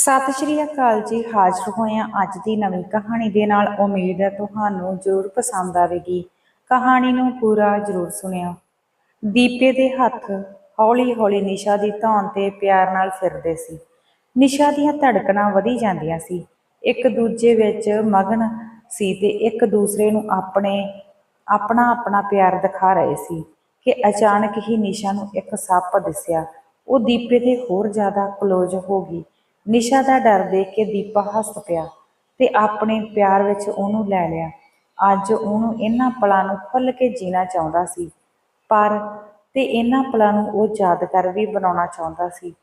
ਸਤਿ ਸ਼੍ਰੀ ਅਕਾਲ ਜੀ। ਹਾਜ਼ਰ ਹੋਏ ਹਾਂ ਅੱਜ ਦੀ ਨਵੀਂ ਕਹਾਣੀ ਦੇ ਨਾਲ ਉਮੀਦ ਹੈ ਤੁਹਾਨੂੰ ਜ਼ਰੂਰ ਪਸੰਦ ਆਵੇਗੀ। ਕਹਾਣੀ ਨੂੰ ਪੂਰਾ ਜ਼ਰੂਰ ਸੁਣਿਓ। ਦੀਪੇ ਦੇ ਹੱਥ ਹੌਲੀ-ਹੌਲੀ ਨਿਸ਼ਾ ਦੀ ਧੌਣ ਤੇ ਪਿਆਰ ਨਾਲ ਫਿਰਦੇ ਸੀ। ਨਿਸ਼ਾ ਦੀਆਂ ਧੜਕਣਾਂ ਵਧੀ ਜਾਂਦੀਆਂ ਸੀ। ਇੱਕ ਦੂਜੇ ਵਿੱਚ ਮਗਨ ਸੀ ਤੇ ਇੱਕ ਦੂਸਰੇ ਨੂੰ ਆਪਣੇ, ਆਪਣਾ ਆਪਣਾ ਪਿਆਰ ਦਿਖਾ ਰਹੇ ਸੀ ਕਿ ਅਚਾਨਕ ਹੀ ਨਿਸ਼ਾ ਨੂੰ ਇੱਕ ਸੱਪ ਦਿਸਿਆ। ਉਹ ਦੀਪੇ ਤੇ ਹੋਰ ਜ਼ਿਆਦਾ ਕਲੋਜ਼ ਹੋ ਗਈ। ਨਿਸ਼ਾ ਦਾ ਡਰ ਦੇਖ ਕੇ ਦੀਪਾ ਹੱਸ ਪਿਆ ਤੇ ਆਪਣੇ ਪਿਆਰ ਵਿੱਚ ਉਹਨੂੰ ਲੈ ਲਿਆ। ਅੱਜ ਉਹਨੂੰ ਇਹਨਾਂ ਪਲਾਂ ਨੂੰ ਖੁੱਲ ਕੇ ਜੀਣਾ ਚਾਹੁੰਦਾ ਸੀ, ਪਰ ਤੇ ਇਹਨਾਂ ਪਲਾਂ ਨੂੰ ਉਹ ਯਾਦਗਾਰ ਵੀ ਬਣਾਉਣਾ ਚਾਹੁੰਦਾ ਸੀ।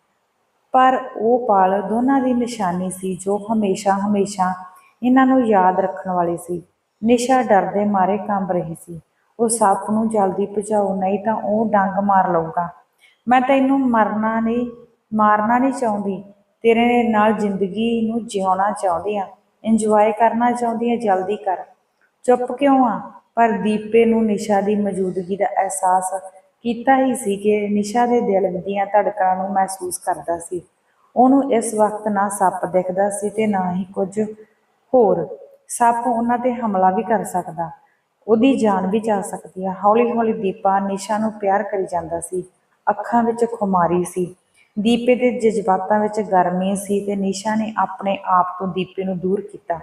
ਪਰ ਉਹ ਪਲ ਦੋਨਾਂ ਦੀ ਨਿਸ਼ਾਨੀ ਸੀ ਜੋ ਹਮੇਸ਼ਾ ਹਮੇਸ਼ਾ ਇਹਨਾਂ ਨੂੰ ਯਾਦ ਰੱਖਣ ਵਾਲੀ ਸੀ। ਨਿਸ਼ਾ ਡਰਦੇ ਮਾਰੇ ਕੰਬ ਰਹੀ ਸੀ। ਉਹ ਸੱਪ ਨੂੰ ਜਲਦੀ ਭਜਾਓ, ਨਹੀਂ ਤਾਂ ਉਹ ਡੰਗ ਮਾਰ ਲਊਗਾ। ਮੈਂ ਤੈਨੂੰ ਮਰਨਾ ਨਹੀਂ, ਮਾਰਨਾ ਨਹੀਂ ਚਾਹੁੰਦੀ। ਤੇਰੇ ਨਾਲ ਜ਼ਿੰਦਗੀ ਨੂੰ ਜਿਉਣਾ ਚਾਹੁੰਦੀ ਆ। ਇੰਜੋਏ ਕਰਨਾ ਚਾਹੁੰਦੀ ਆ, ਜਲਦੀ ਕਰ। ਚੁੱਪ ਕਿਉਂ ਆ? ਪਰ ਦੀਪੇ ਨੂੰ ਨਿਸ਼ਾ ਦੀ ਮੌਜੂਦਗੀ ਦਾ ਅਹਿਸਾਸ ਕੀਤਾ ਹੀ ਸੀ ਕਿ ਨਿਸ਼ਾ ਦੇ ਦਿਲ ਦੀਆਂ ਧੜਕਣਾਂ ਨੂੰ ਮਹਿਸੂਸ ਕਰਦਾ ਸੀ। ਉਹਨੂੰ ਇਸ ਵਕਤ ਨਾ ਸੱਪ ਦਿਖਦਾ ਸੀ ਤੇ ਨਾ ਹੀ ਕੁਝ ਹੋਰ। ਸੱਪ ਉਹਨਾਂ ਤੇ ਹਮਲਾ ਵੀ ਕਰ ਸਕਦਾ। ਉਹਦੀ ਜਾਨ ਵੀ ਜਾ ਸਕਦੀ ਆ। ਹੌਲੀ ਹੌਲੀ ਦੀਪਾ ਨਿਸ਼ਾ ਨੂੰ ਪਿਆਰ ਕਰੀ ਜਾਂਦਾ ਸੀ। ਅੱਖਾਂ ਵਿੱਚ ਖੁਮਾਰੀ ਸੀ। ਦੀਪੇ ਦੇ ਜਜ਼ਬਾਤਾਂ ਵਿੱਚ ਗਰਮੀ ਸੀ ਤੇ ਨਿਸ਼ਾ ਨੇ ਆਪਣੇ ਆਪ ਤੋਂ ਦੀਪੇ ਨੂੰ ਦੂਰ ਕੀਤਾ।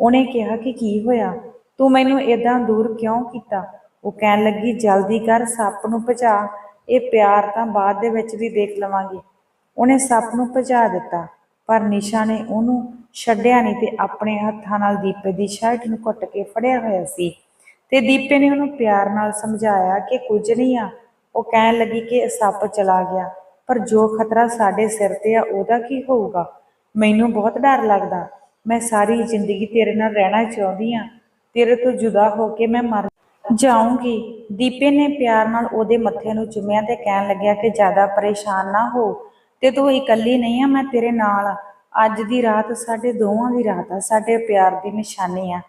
ਉਹਨੇ ਕਿਹਾ ਕਿ ਕੀ ਹੋਇਆ? ਤੂੰ ਮੈਨੂੰ ਇਦਾਂ ਦੂਰ ਕਿਉਂ ਕੀਤਾ? ਉਹ ਕਹਿਣ ਲੱਗੀ, ਜਲਦੀ ਕਰ, ਸੱਪ ਨੂੰ ਭਜਾ। ਇਹ ਪਿਆਰ ਤਾਂ ਬਾਅਦ ਦੇ ਵਿੱਚ ਵੀ ਦੇਖ ਲਵਾਂਗੇ। ਉਹਨੇ ਸੱਪ ਨੂੰ ਭਜਾ ਦਿੱਤਾ, ਪਰ ਨਿਸ਼ਾ ਨੇ ਉਹਨੂੰ ਛੱਡਿਆ ਨਹੀਂ ਤੇ ਆਪਣੇ ਹੱਥਾਂ ਨਾਲ ਦੀਪੇ ਦੀ ਸ਼ਰਟ ਨੂੰ ਘੁੱਟ ਕੇ ਫੜਿਆ ਹੋਇਆ ਸੀ। ਤੇ ਦੀਪੇ ਨੇ ਉਹਨੂੰ ਪਿਆਰ ਨਾਲ ਸਮਝਾਇਆ ਕਿ ਕੁਝ ਨਹੀਂ ਆ। ਉਹ ਕਹਿਣ ਲੱਗੀ ਕਿ ਸੱਪ ਚਲਾ ਗਿਆ। ਪਰ ਜੋ ਖਤਰਾ ਸਾਡੇ ਸਿਰ ਤੇ ਆ, ਉਹਦਾ ਕੀ ਹੋਊਗਾ? ਮੈਨੂੰ ਬਹੁਤ ਡਰ ਲੱਗਦਾ। ਮੈਂ ਸਾਰੀ ਜ਼ਿੰਦਗੀ ਤੇਰੇ ਨਾਲ ਰਹਿਣਾ ਚਾਹੁੰਦੀ ਆ। ਤੇਰੇ ਤੋਂ ਜੁਦਾ ਹੋ ਕੇ ਮੈਂ ਮਰ ਜਾਊਂਗੀ। ਦੀਪੇ ਨੇ ਪਿਆਰ ਨਾਲ ਉਹਦੇ ਮੱਥੇ ਨੂੰ ਚੁੰਮਿਆ ਤੇ ਕਹਿਣ ਲੱਗਿਆ ਕਿ ਜ਼ਿਆਦਾ ਪਰੇਸ਼ਾਨ ਨਾ ਹੋ। ਤੇ ਤੂੰ ਇਕੱਲੀ ਨਹੀਂ ਆ, ਮੈਂ ਤੇਰੇ ਨਾਲ ਆ। ਅੱਜ ਦੀ ਰਾਤ ਸਾਡੇ ਦੋਵਾਂ ਦੀ ਰਾਤ ਆ, ਸਾਡੇ ਪਿਆਰ ਦੀ ਨਿਸ਼ਾਨੀ ਆ।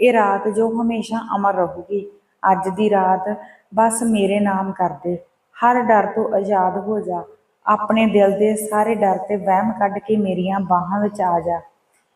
ਇਹ ਰਾਤ ਜੋ ਹਮੇਸ਼ਾ ਅਮਰ ਰਹੂਗੀ। ਅੱਜ ਦੀ ਰਾਤ ਬਸ ਮੇਰੇ ਨਾਮ ਕਰ ਦੇ। ਹਰ ਡਰ ਤੋਂ ਆਜ਼ਾਦ ਹੋ ਜਾ। ਆਪਣੇ ਦਿਲ ਦੇ ਸਾਰੇ ਡਰ ਤੇ ਵਹਿਮ ਕੱਢ ਕੇ ਮੇਰੀਆਂ ਬਾਹਾਂ ਵਿੱਚ ਆ ਜਾ।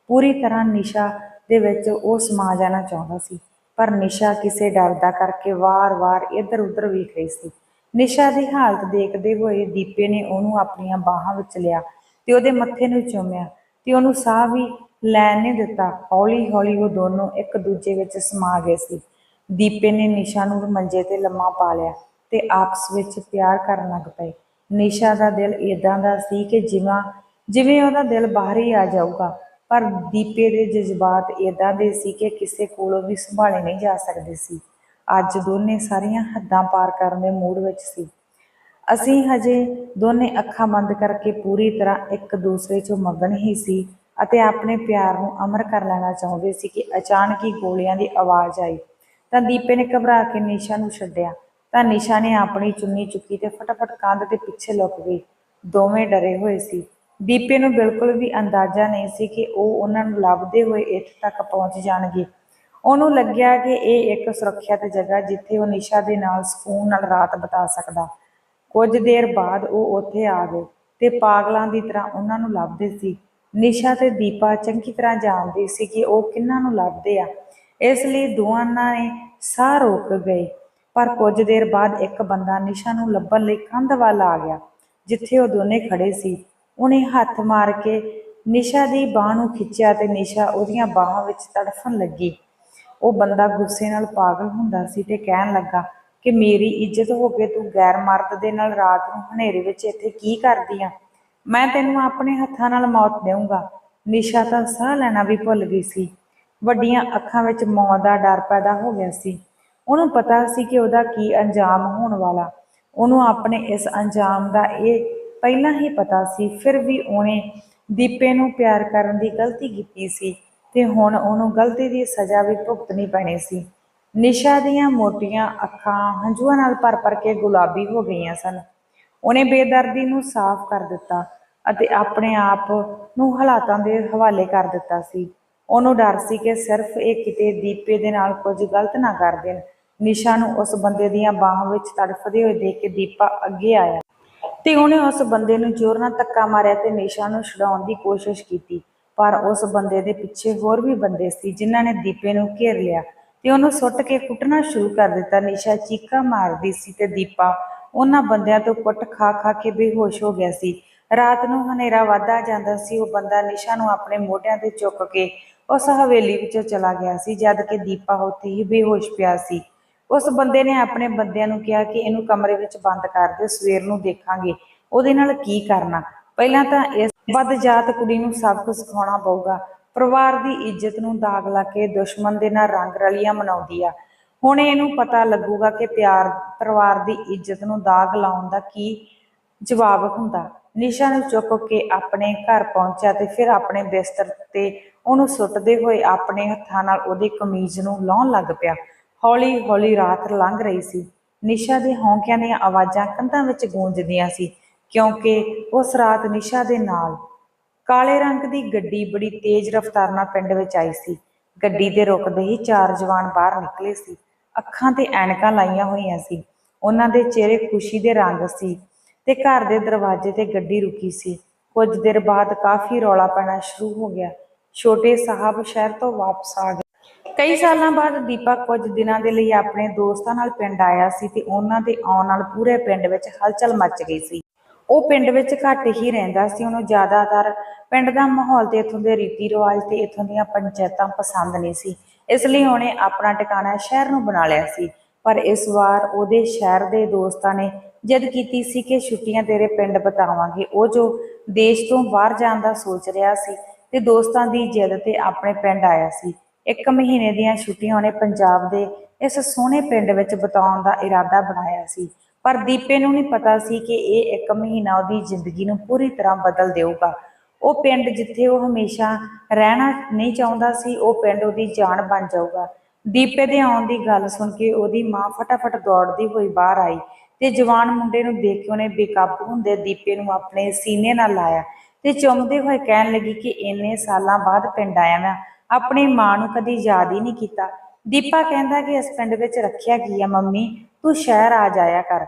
ਪੂਰੀ ਤਰ੍ਹਾਂ ਨਿਸ਼ਾ ਦੇ ਵਿੱਚ ਉਹ ਸਮਾ ਜਾਣਾ ਚਾਹੁੰਦਾ ਸੀ, ਪਰ ਨਿਸ਼ਾ ਕਿਸੇ ਡਰ ਦਾ ਕਰਕੇ ਵਾਰ-ਵਾਰ ਇੱਧਰ-ਉੱਧਰ ਵੇਖ ਰਹੀ ਸੀ। ਨਿਸ਼ਾ ਦੀ ਹਾਲਤ ਦੇਖਦੇ ਹੋਏ ਦੀਪੇ ਨੇ ਉਹਨੂੰ ਆਪਣੀਆਂ ਬਾਹਾਂ ਵਿੱਚ ਲਿਆ ਤੇ ਉਹਦੇ ਮੱਥੇ ਨੂੰ ਚੁੰਮਿਆ ਤੇ ਉਹਨੂੰ ਸਾਹ ਵੀ ਲੈਣ ਨਹੀਂ ਦਿੱਤਾ। ਹੌਲੀ-ਹੌਲੀ ਉਹ ਦੋਨੋਂ ਇੱਕ ਦੂਜੇ ਵਿੱਚ ਸਮਾ ਗਏ ਸੀ। ਦੀਪੇ ਨੇ ਨਿਸ਼ਾ ਨੂੰ ਮੰਜੇ ਤੇ ਲੰਮਾ ਪਾ ਲਿਆ ਤੇ ਆਪਸ ਵਿੱਚ ਪਿਆਰ ਕਰਨ ਲੱਗ ਪਏ। ਨਿਸ਼ਾ ਦਾ ਦਿਲ ਇਦਾਂ ਦਾ ਸੀ ਕਿ ਜਿਵੇਂ ਜਿਵੇਂ ਉਹਦਾ ਦਿਲ ਬਾਹਰ ਹੀ ਆ ਜਾਊਗਾ, ਪਰ ਦੀਪੇ ਦੇ ਜਜ਼ਬਾਤ ਇਦਾਂ ਦੇ ਸੀ ਕਿ ਕਿਸੇ ਕੋਲੋਂ ਵੀ ਸੰਭਾਲੇ ਨਹੀਂ ਜਾ ਸਕਦੇ ਸੀ। ਅੱਜ ਦੋਨੇ ਸਾਰੀਆਂ ਹੱਦਾਂ ਪਾਰ ਕਰਨ ਦੇ ਮੂਡ ਵਿੱਚ ਸੀ। ਅਸੀਂ ਹਜੇ ਦੋਨੇ ਅੱਖਾਂ ਬੰਦ ਕਰਕੇ ਪੂਰੀ ਤਰ੍ਹਾਂ ਇੱਕ ਦੂਸਰੇ 'ਚੋਂ ਮਗਨ ਹੀ ਸੀ ਅਤੇ ਆਪਣੇ ਪਿਆਰ ਨੂੰ ਅਮਰ ਕਰ ਲੈਣਾ ਚਾਹੁੰਦੇ ਸੀ ਕਿ ਅਚਾਨਕ ਹੀ ਗੋਲੀਆਂ ਦੀ ਆਵਾਜ਼ ਆਈ। ਤਾਂ ਦੀਪੇ ਨੇ ਘਬਰਾ ਕੇ ਨਿਸ਼ਾ ਨੂੰ ਛੱਡਿਆ। ਤਾਂ ਨਿਸ਼ਾ ਨੇ ਆਪਣੀ ਚੁੰਨੀ ਚੁੱਕੀ ਤੇ ਫਟਾਫਟ ਕੰਧ ਦੇ ਪਿੱਛੇ ਲੁਕ ਗਈ। ਦੋਵੇਂ ਡਰੇ ਹੋਏ ਸੀ। ਦੀਪੇ ਨੂੰ ਬਿਲਕੁਲ ਵੀ ਅੰਦਾਜ਼ਾ ਨਹੀਂ ਸੀ ਕਿ ਉਹ ਉਹਨਾਂ ਨੂੰ ਲੱਭਦੇ ਹੋਏ ਇੱਥੇ ਤੱਕ ਪਹੁੰਚ ਜਾਣਗੇ। ਉਹਨੂੰ ਲੱਗਿਆ ਕਿ ਇਹ ਇੱਕ ਸੁਰੱਖਿਅਤ ਜਗ੍ਹਾ ਜਿੱਥੇ ਉਹ ਨਿਸ਼ਾ ਦੇ ਨਾਲ ਸਕੂਨ ਨਾਲ ਰਾਤ ਬਿਤਾ ਸਕਦਾ। ਕੁਝ ਦੇਰ ਬਾਅਦ ਉਹ ਉੱਥੇ ਆ ਗਏ ਤੇ ਪਾਗਲਾਂ ਦੀ ਤਰ੍ਹਾਂ ਉਹਨਾਂ ਨੂੰ ਲੱਭਦੇ ਸੀ। ਨਿਸ਼ਾ ਤੇ ਦੀਪਾ ਚੰਗੀ ਤਰ੍ਹਾਂ ਜਾਣਦੇ ਸੀ ਕਿ ਉਹ ਕਿੰਨਾਂ ਨੂੰ ਲੱਭਦੇ ਆ। ਇਸ ਲਈ ਦੋਵਾਂ ਨੇ ਸਾਹ ਰੋਕ ਗਏ। ਪਰ ਕੁਝ ਦੇਰ ਬਾਅਦ ਇੱਕ ਬੰਦਾ ਨਿਸ਼ਾ ਨੂੰ ਲੱਭਣ ਲਈ ਕੰਧ ਵੱਲ ਆ ਗਿਆ, ਜਿੱਥੇ ਉਹ ਦੋਨੇ ਖੜੇ ਸੀ। ਉਹਨੇ ਹੱਥ ਮਾਰ ਕੇ ਨਿਸ਼ਾ ਦੀ ਬਾਹ ਨੂੰ ਖਿੱਚਿਆ ਤੇ ਨਿਸ਼ਾ ਉਹਦੀਆਂ ਬਾਹਾਂ ਵਿੱਚ ਤੜਫਣ ਲੱਗੀ। ਉਹ ਬੰਦਾ ਗੁੱਸੇ ਨਾਲ ਪਾਗਲ ਹੁੰਦਾ ਸੀ ਤੇ ਕਹਿਣ ਲੱਗਾ ਕਿ ਮੇਰੀ ਇੱਜ਼ਤ ਹੋ ਕੇ ਤੂੰ ਗੈਰ ਮਰਦ ਦੇ ਨਾਲ ਰਾਤ ਨੂੰ ਹਨੇਰੇ ਵਿੱਚ ਇੱਥੇ ਕੀ ਕਰਦੀ ਆ? ਮੈਂ ਤੈਨੂੰ ਆਪਣੇ ਹੱਥਾਂ ਨਾਲ ਮੌਤ ਦੇਵਾਂਗਾ ਨਿਸ਼ਾ ਤਾਂ ਸਾਹ ਲੈਣਾ ਵੀ ਭੁੱਲ ਗਈ ਸੀ। ਵੱਡੀਆਂ ਅੱਖਾਂ ਵਿੱਚ ਮੌਤ ਦਾ ਡਰ ਪੈਦਾ ਹੋ ਗਿਆ ਸੀ। ਉਹਨੂੰ ਪਤਾ ਸੀ ਕਿ ਉਹਦਾ ਕੀ ਅੰਜਾਮ ਹੋਣ ਵਾਲਾ। ਉਹਨੂੰ ਆਪਣੇ ਇਸ ਅੰਜਾਮ ਦਾ ਇਹ ਪਹਿਲਾਂ ਹੀ ਪਤਾ ਸੀ, ਫਿਰ ਵੀ ਉਹਨੇ ਦੀਪੇ ਨੂੰ ਪਿਆਰ ਕਰਨ ਦੀ ਗਲਤੀ ਕੀਤੀ ਸੀ ਤੇ ਹੁਣ ਉਹਨੂੰ ਗਲਤੀ ਦੀ ਸਜ਼ਾ ਵੀ ਭੁਗਤਣੀ ਪੈਣੀ ਸੀ। ਨਿਸ਼ਾ ਦੀਆਂ ਮੋਟੀਆਂ ਅੱਖਾਂ ਹੰਝੂਆਂ ਨਾਲ ਭਰ-ਭਰ ਕੇ ਗੁਲਾਬੀ ਹੋ ਗਈਆਂ ਸਨ। ਉਹਨੇ ਬੇਦਰਦੀ ਨੂੰ ਸਾਫ਼ ਕਰ ਦਿੱਤਾ ਅਤੇ ਆਪਣੇ ਆਪ ਨੂੰ ਹਾਲਾਤਾਂ ਦੇ ਹਵਾਲੇ ਕਰ ਦਿੱਤਾ ਸੀ। ਉਹਨੂੰ ਡਰ ਸੀ ਕਿ ਸਿਰਫ ਇਹ ਕਿਤੇ ਦੀਪੇ ਦੇ ਨਾਲ ਕੁਝ ਗਲਤ ਨਾ ਕਰ ਦੇਣ। ਨਿਸ਼ਾ ਨੂੰ ਉਸ ਬੰਦੇ ਦੀਆਂ ਬਾਹਾਂ ਵਿੱਚ ਤੜਫਦੇ ਹੋਏ ਦੇਖ ਕੇ ਦੀਪਾ ਅੱਗੇ ਆਇਆ ਤੇ ਉਹਨੇ ਉਸ ਬੰਦੇ ਨੂੰ ਜ਼ੋਰ ਨਾਲ ਧੱਕਾ ਮਾਰਿਆ ਤੇ ਨਿਸ਼ਾ ਨੂੰ ਛੁਡਾਉਣ ਦੀ ਕੋਸ਼ਿਸ਼ ਕੀਤੀ। ਪਰ ਉਸ ਬੰਦੇ ਦੇ ਪਿੱਛੇ ਹੋਰ ਵੀ ਬੰਦੇ ਸੀ ਜਿਨ੍ਹਾਂ ਨੇ ਦੀਪੇ ਨੂੰ ਘੇਰ ਲਿਆ ਤੇ ਉਹਨੂੰ ਸੁੱਟ ਕੇ ਕੁੱਟਣਾ ਸ਼ੁਰੂ ਕਰ ਦਿੱਤਾ। ਨਿਸ਼ਾ ਚੀਕਾਂ ਮਾਰਦੀ ਸੀ ਤੇ ਦੀਪਾ ਉਹਨਾਂ ਬੰਦਿਆਂ ਤੋਂ ਕੁੱਟ ਖਾ ਖਾ ਕੇ ਬੇਹੋਸ਼ ਹੋ ਗਿਆ ਸੀ। ਰਾਤ ਨੂੰ ਹਨੇਰਾ ਵੱਧਦਾ ਜਾਂਦਾ ਸੀ, ਉਹ ਬੰਦਾ ਨਿਸ਼ਾ ਨੂੰ ਆਪਣੇ ਮੋਢਿਆਂ ਤੇ ਚੁੱਕ ਕੇ ਉਸ ਹਵੇਲੀ ਵਿੱਚੋਂ ਚਲਾ ਗਿਆ ਸੀ ਜਦ ਕਿ ਦੀਪਾ ਉੱਥੇ ਹੀ ਬੇਹੋਸ਼ ਪਿਆ ਸੀ। ਉਸ ਬੰਦੇ ਨੇ ਆਪਣੇ ਬੰਦਿਆਂ ਨੂੰ ਕਿਹਾ ਕਿ ਇਹਨੂੰ ਕਮਰੇ ਵਿੱਚ ਬੰਦ ਕਰ ਦਿਓ, ਸਵੇਰ ਨੂੰ ਦੇਖਾਂਗੇ। ਉਹਦੇ ਨਾਲ ਕੀ ਕਰਨਾ? ਪਹਿਲਾਂ ਤਾਂ ਇਸ ਵੱਧ ਜਾਤ ਕੁੜੀ ਨੂੰ ਸਭ ਸਬਕ ਸਿਖਾਉਣਾ ਪਊਗਾ। ਪਰਿਵਾਰ ਦੀ ਇੱਜ਼ਤ ਨੂੰ ਦਾਗ ਲਾ ਕੇ ਦੁਸ਼ਮਣ ਦੇ ਨਾਲ ਰੰਗ ਰਲੀਆਂ ਮਨਾਉਂਦੀ ਆ। ਹੁਣ ਇਹਨੂੰ ਪਤਾ ਲੱਗੂਗਾ ਕਿ ਪਿਆਰ, ਪਰਿਵਾਰ ਦੀ ਇੱਜ਼ਤ ਨੂੰ ਦਾਗ ਲਾਉਣ ਦਾ ਕੀ ਜਵਾਬ ਹੁੰਦਾ। ਨਿਸ਼ਾ ਨੂੰ ਚੁੱਕ ਕੇ ਆਪਣੇ ਘਰ ਪਹੁੰਚਿਆ ਤੇ ਫਿਰ ਆਪਣੇ ਬਿਸਤਰ ਤੇ ਉਹਨੂੰ ਸੁੱਟਦੇ ਹੋਏ ਆਪਣੇ ਹੱਥਾਂ ਨਾਲ ਉਹਦੀ ਕਮੀਜ਼ ਨੂੰ ਲਾਉਣ ਲੱਗ ਪਿਆ। ਹੌਲੀ ਹੌਲੀ ਰਾਤ ਲੰਘ ਰਹੀ ਸੀ। ਨਿਸ਼ਾ ਦੇ ਹੌਂਕਿਆਂ ਦੀਆਂ ਆਵਾਜ਼ਾਂ ਕੰਧਾਂ ਵਿੱਚ ਗੂੰਜਦੀਆਂ ਸੀ, ਕਿਉਂਕਿ ਉਸ ਰਾਤ ਨਿਸ਼ਾ ਦੇ ਨਾਲ ਕਾਲੇ ਰੰਗ ਦੀ ਗੱਡੀ ਬੜੀ ਤੇਜ਼ ਰਫ਼ਤਾਰ ਨਾਲ ਪਿੰਡ ਵਿੱਚ ਆਈ ਸੀ। ਗੱਡੀ ਦੇ ਰੁਕਦੇ ਹੀ ਚਾਰ ਜਵਾਨ ਬਾਹਰ ਨਿਕਲੇ ਸੀ। ਅੱਖਾਂ ਤੇ ਐਨਕਾਂ ਲਾਈਆਂ ਹੋਈਆਂ ਸੀ। ਉਹਨਾਂ ਦੇ ਚਿਹਰੇ ਖੁਸ਼ੀ ਦੇ ਰੰਗ ਸੀ ਤੇ ਘਰ ਦੇ ਦਰਵਾਜ਼ੇ ਤੇ ਗੱਡੀ ਰੁਕੀ ਸੀ। ਕੁਝ ਦੇਰ ਬਾਅਦ ਕਾਫੀ ਰੌਲਾ ਪੈਣਾ ਸ਼ੁਰੂ ਹੋ ਗਿਆ। ਛੋਟੇ ਸਾਹਿਬ ਸ਼ਹਿਰ ਤੋਂ ਵਾਪਸ ਆ ਗਏ। ਕਈ ਸਾਲਾਂ ਬਾਅਦ ਦੀਪਕ ਕੁਝ ਦਿਨਾਂ ਦੇ ਲਈ ਆਪਣੇ ਦੋਸਤਾਂ ਨਾਲ ਪਿੰਡ ਆਇਆ ਸੀ ਤੇ ਉਹਨਾਂ ਦੇ ਆਉਣ ਨਾਲ ਪੂਰੇ ਪਿੰਡ ਵਿੱਚ ਹਲਚਲ ਮਚ ਗਈ ਸੀ। ਉਹ ਪਿੰਡ ਵਿੱਚ ਘੱਟ ਹੀ ਰਹਿੰਦਾ ਸੀ। ਉਹਨੂੰ ਜ਼ਿਆਦਾਤਰ ਪਿੰਡ ਦਾ ਮਾਹੌਲ ਤੇ ਇੱਥੋਂ ਦੇ ਰੀਤੀ ਰਿਵਾਜ ਤੇ ਇੱਥੋਂ ਦੀਆਂ ਪੰਚਾਇਤਾਂ ਪਸੰਦ ਨਹੀਂ ਸੀ। ਇਸ ਲਈ ਉਹਨੇ ਆਪਣਾ ਟਿਕਾਣਾ ਸ਼ਹਿਰ ਨੂੰ ਬਣਾ ਲਿਆ ਸੀ। ਪਰ ਇਸ ਵਾਰ ਉਹਦੇ ਸ਼ਹਿਰ ਦੇ ਦੋਸਤਾਂ ਨੇ ਜਿੱਦ ਕੀਤੀ ਸੀ ਕਿ ਛੁੱਟੀਆਂ ਤੇਰੇ ਪਿੰਡ ਬਿਤਾਵਾਂਗੇ। ਉਹ ਜੋ ਦੇਸ਼ ਤੋਂ ਬਾਹਰ ਜਾਣ ਦਾ ਸੋਚ ਰਿਹਾ ਸੀ ਤੇ ਦੋਸਤਾਂ ਦੀ ਜਿੱਦ ਤੇ ਆਪਣੇ ਪਿੰਡ ਆਇਆ ਸੀ। ਇੱਕ ਮਹੀਨੇ ਦੀਆਂ ਛੁੱਟੀਆਂ ਉਹਨੇ ਪੰਜਾਬ ਦੇ ਇਸ ਸੋਹਣੇ ਪਿੰਡ ਵਿੱਚ ਬਿਤਾਉਣ ਦਾ ਇਰਾਦਾ ਬਣਾਇਆ ਸੀ। ਪਰ ਦੀਪੇ ਨੂੰ ਨਹੀਂ ਪਤਾ ਸੀ ਕਿ ਇਹ ਇੱਕ ਮਹੀਨਾ ਉਹਦੀ ਜ਼ਿੰਦਗੀ ਨੂੰ ਪੂਰੀ ਤਰ੍ਹਾਂ ਬਦਲ ਦੇਊਗਾ। ਉਹ ਪਿੰਡ ਜਿੱਥੇ ਉਹ ਹਮੇਸ਼ਾ ਰਹਿਣਾ ਨਹੀਂ ਚਾਹੁੰਦਾ ਸੀ, ਉਹ ਪਿੰਡ ਉਹਦੀ ਜਾਨ ਬਣ ਜਾਊਗਾ। ਦੀਪੇ ਦੇ ਆਉਣ ਦੀ ਗੱਲ ਸੁਣ ਕੇ ਉਹਦੀ ਮਾਂ ਫਟਾਫਟ ਦੌੜਦੀ ਹੋਈ ਬਾਹਰ ਆਈ ਤੇ ਜਵਾਨ ਮੁੰਡੇ ਨੂੰ ਦੇਖ ਕੇ ਉਹਨੇ ਬੇਕਾਬੂ ਹੁੰਦੇ ਦੀਪੇ ਨੂੰ ਆਪਣੇ ਸੀਨੇ ਨਾਲ ਲਾਇਆ ਤੇ ਚੁੰਮਦੇ ਹੋਏ ਕਹਿਣ ਲੱਗੀ ਕਿ ਇੰਨੇ ਸਾਲਾਂ ਬਾਅਦ ਪਿੰਡ ਆਇਆ ਮੈਂ ਆਪਣੀ ਮਾਂ ਨੂੰ ਕਦੀ ਯਾਦ ਹੀ ਨਹੀਂ ਕੀਤਾ। ਦੀਪਾ ਕਹਿੰਦਾ ਕਿ ਇਸ ਪਿੰਡ ਵਿੱਚ ਰੱਖਿਆ ਕੀ ਆ ਮੰਮੀ? ਤੂੰ ਸ਼ਹਿਰ ਆ ਜਾਇਆ ਕਰ।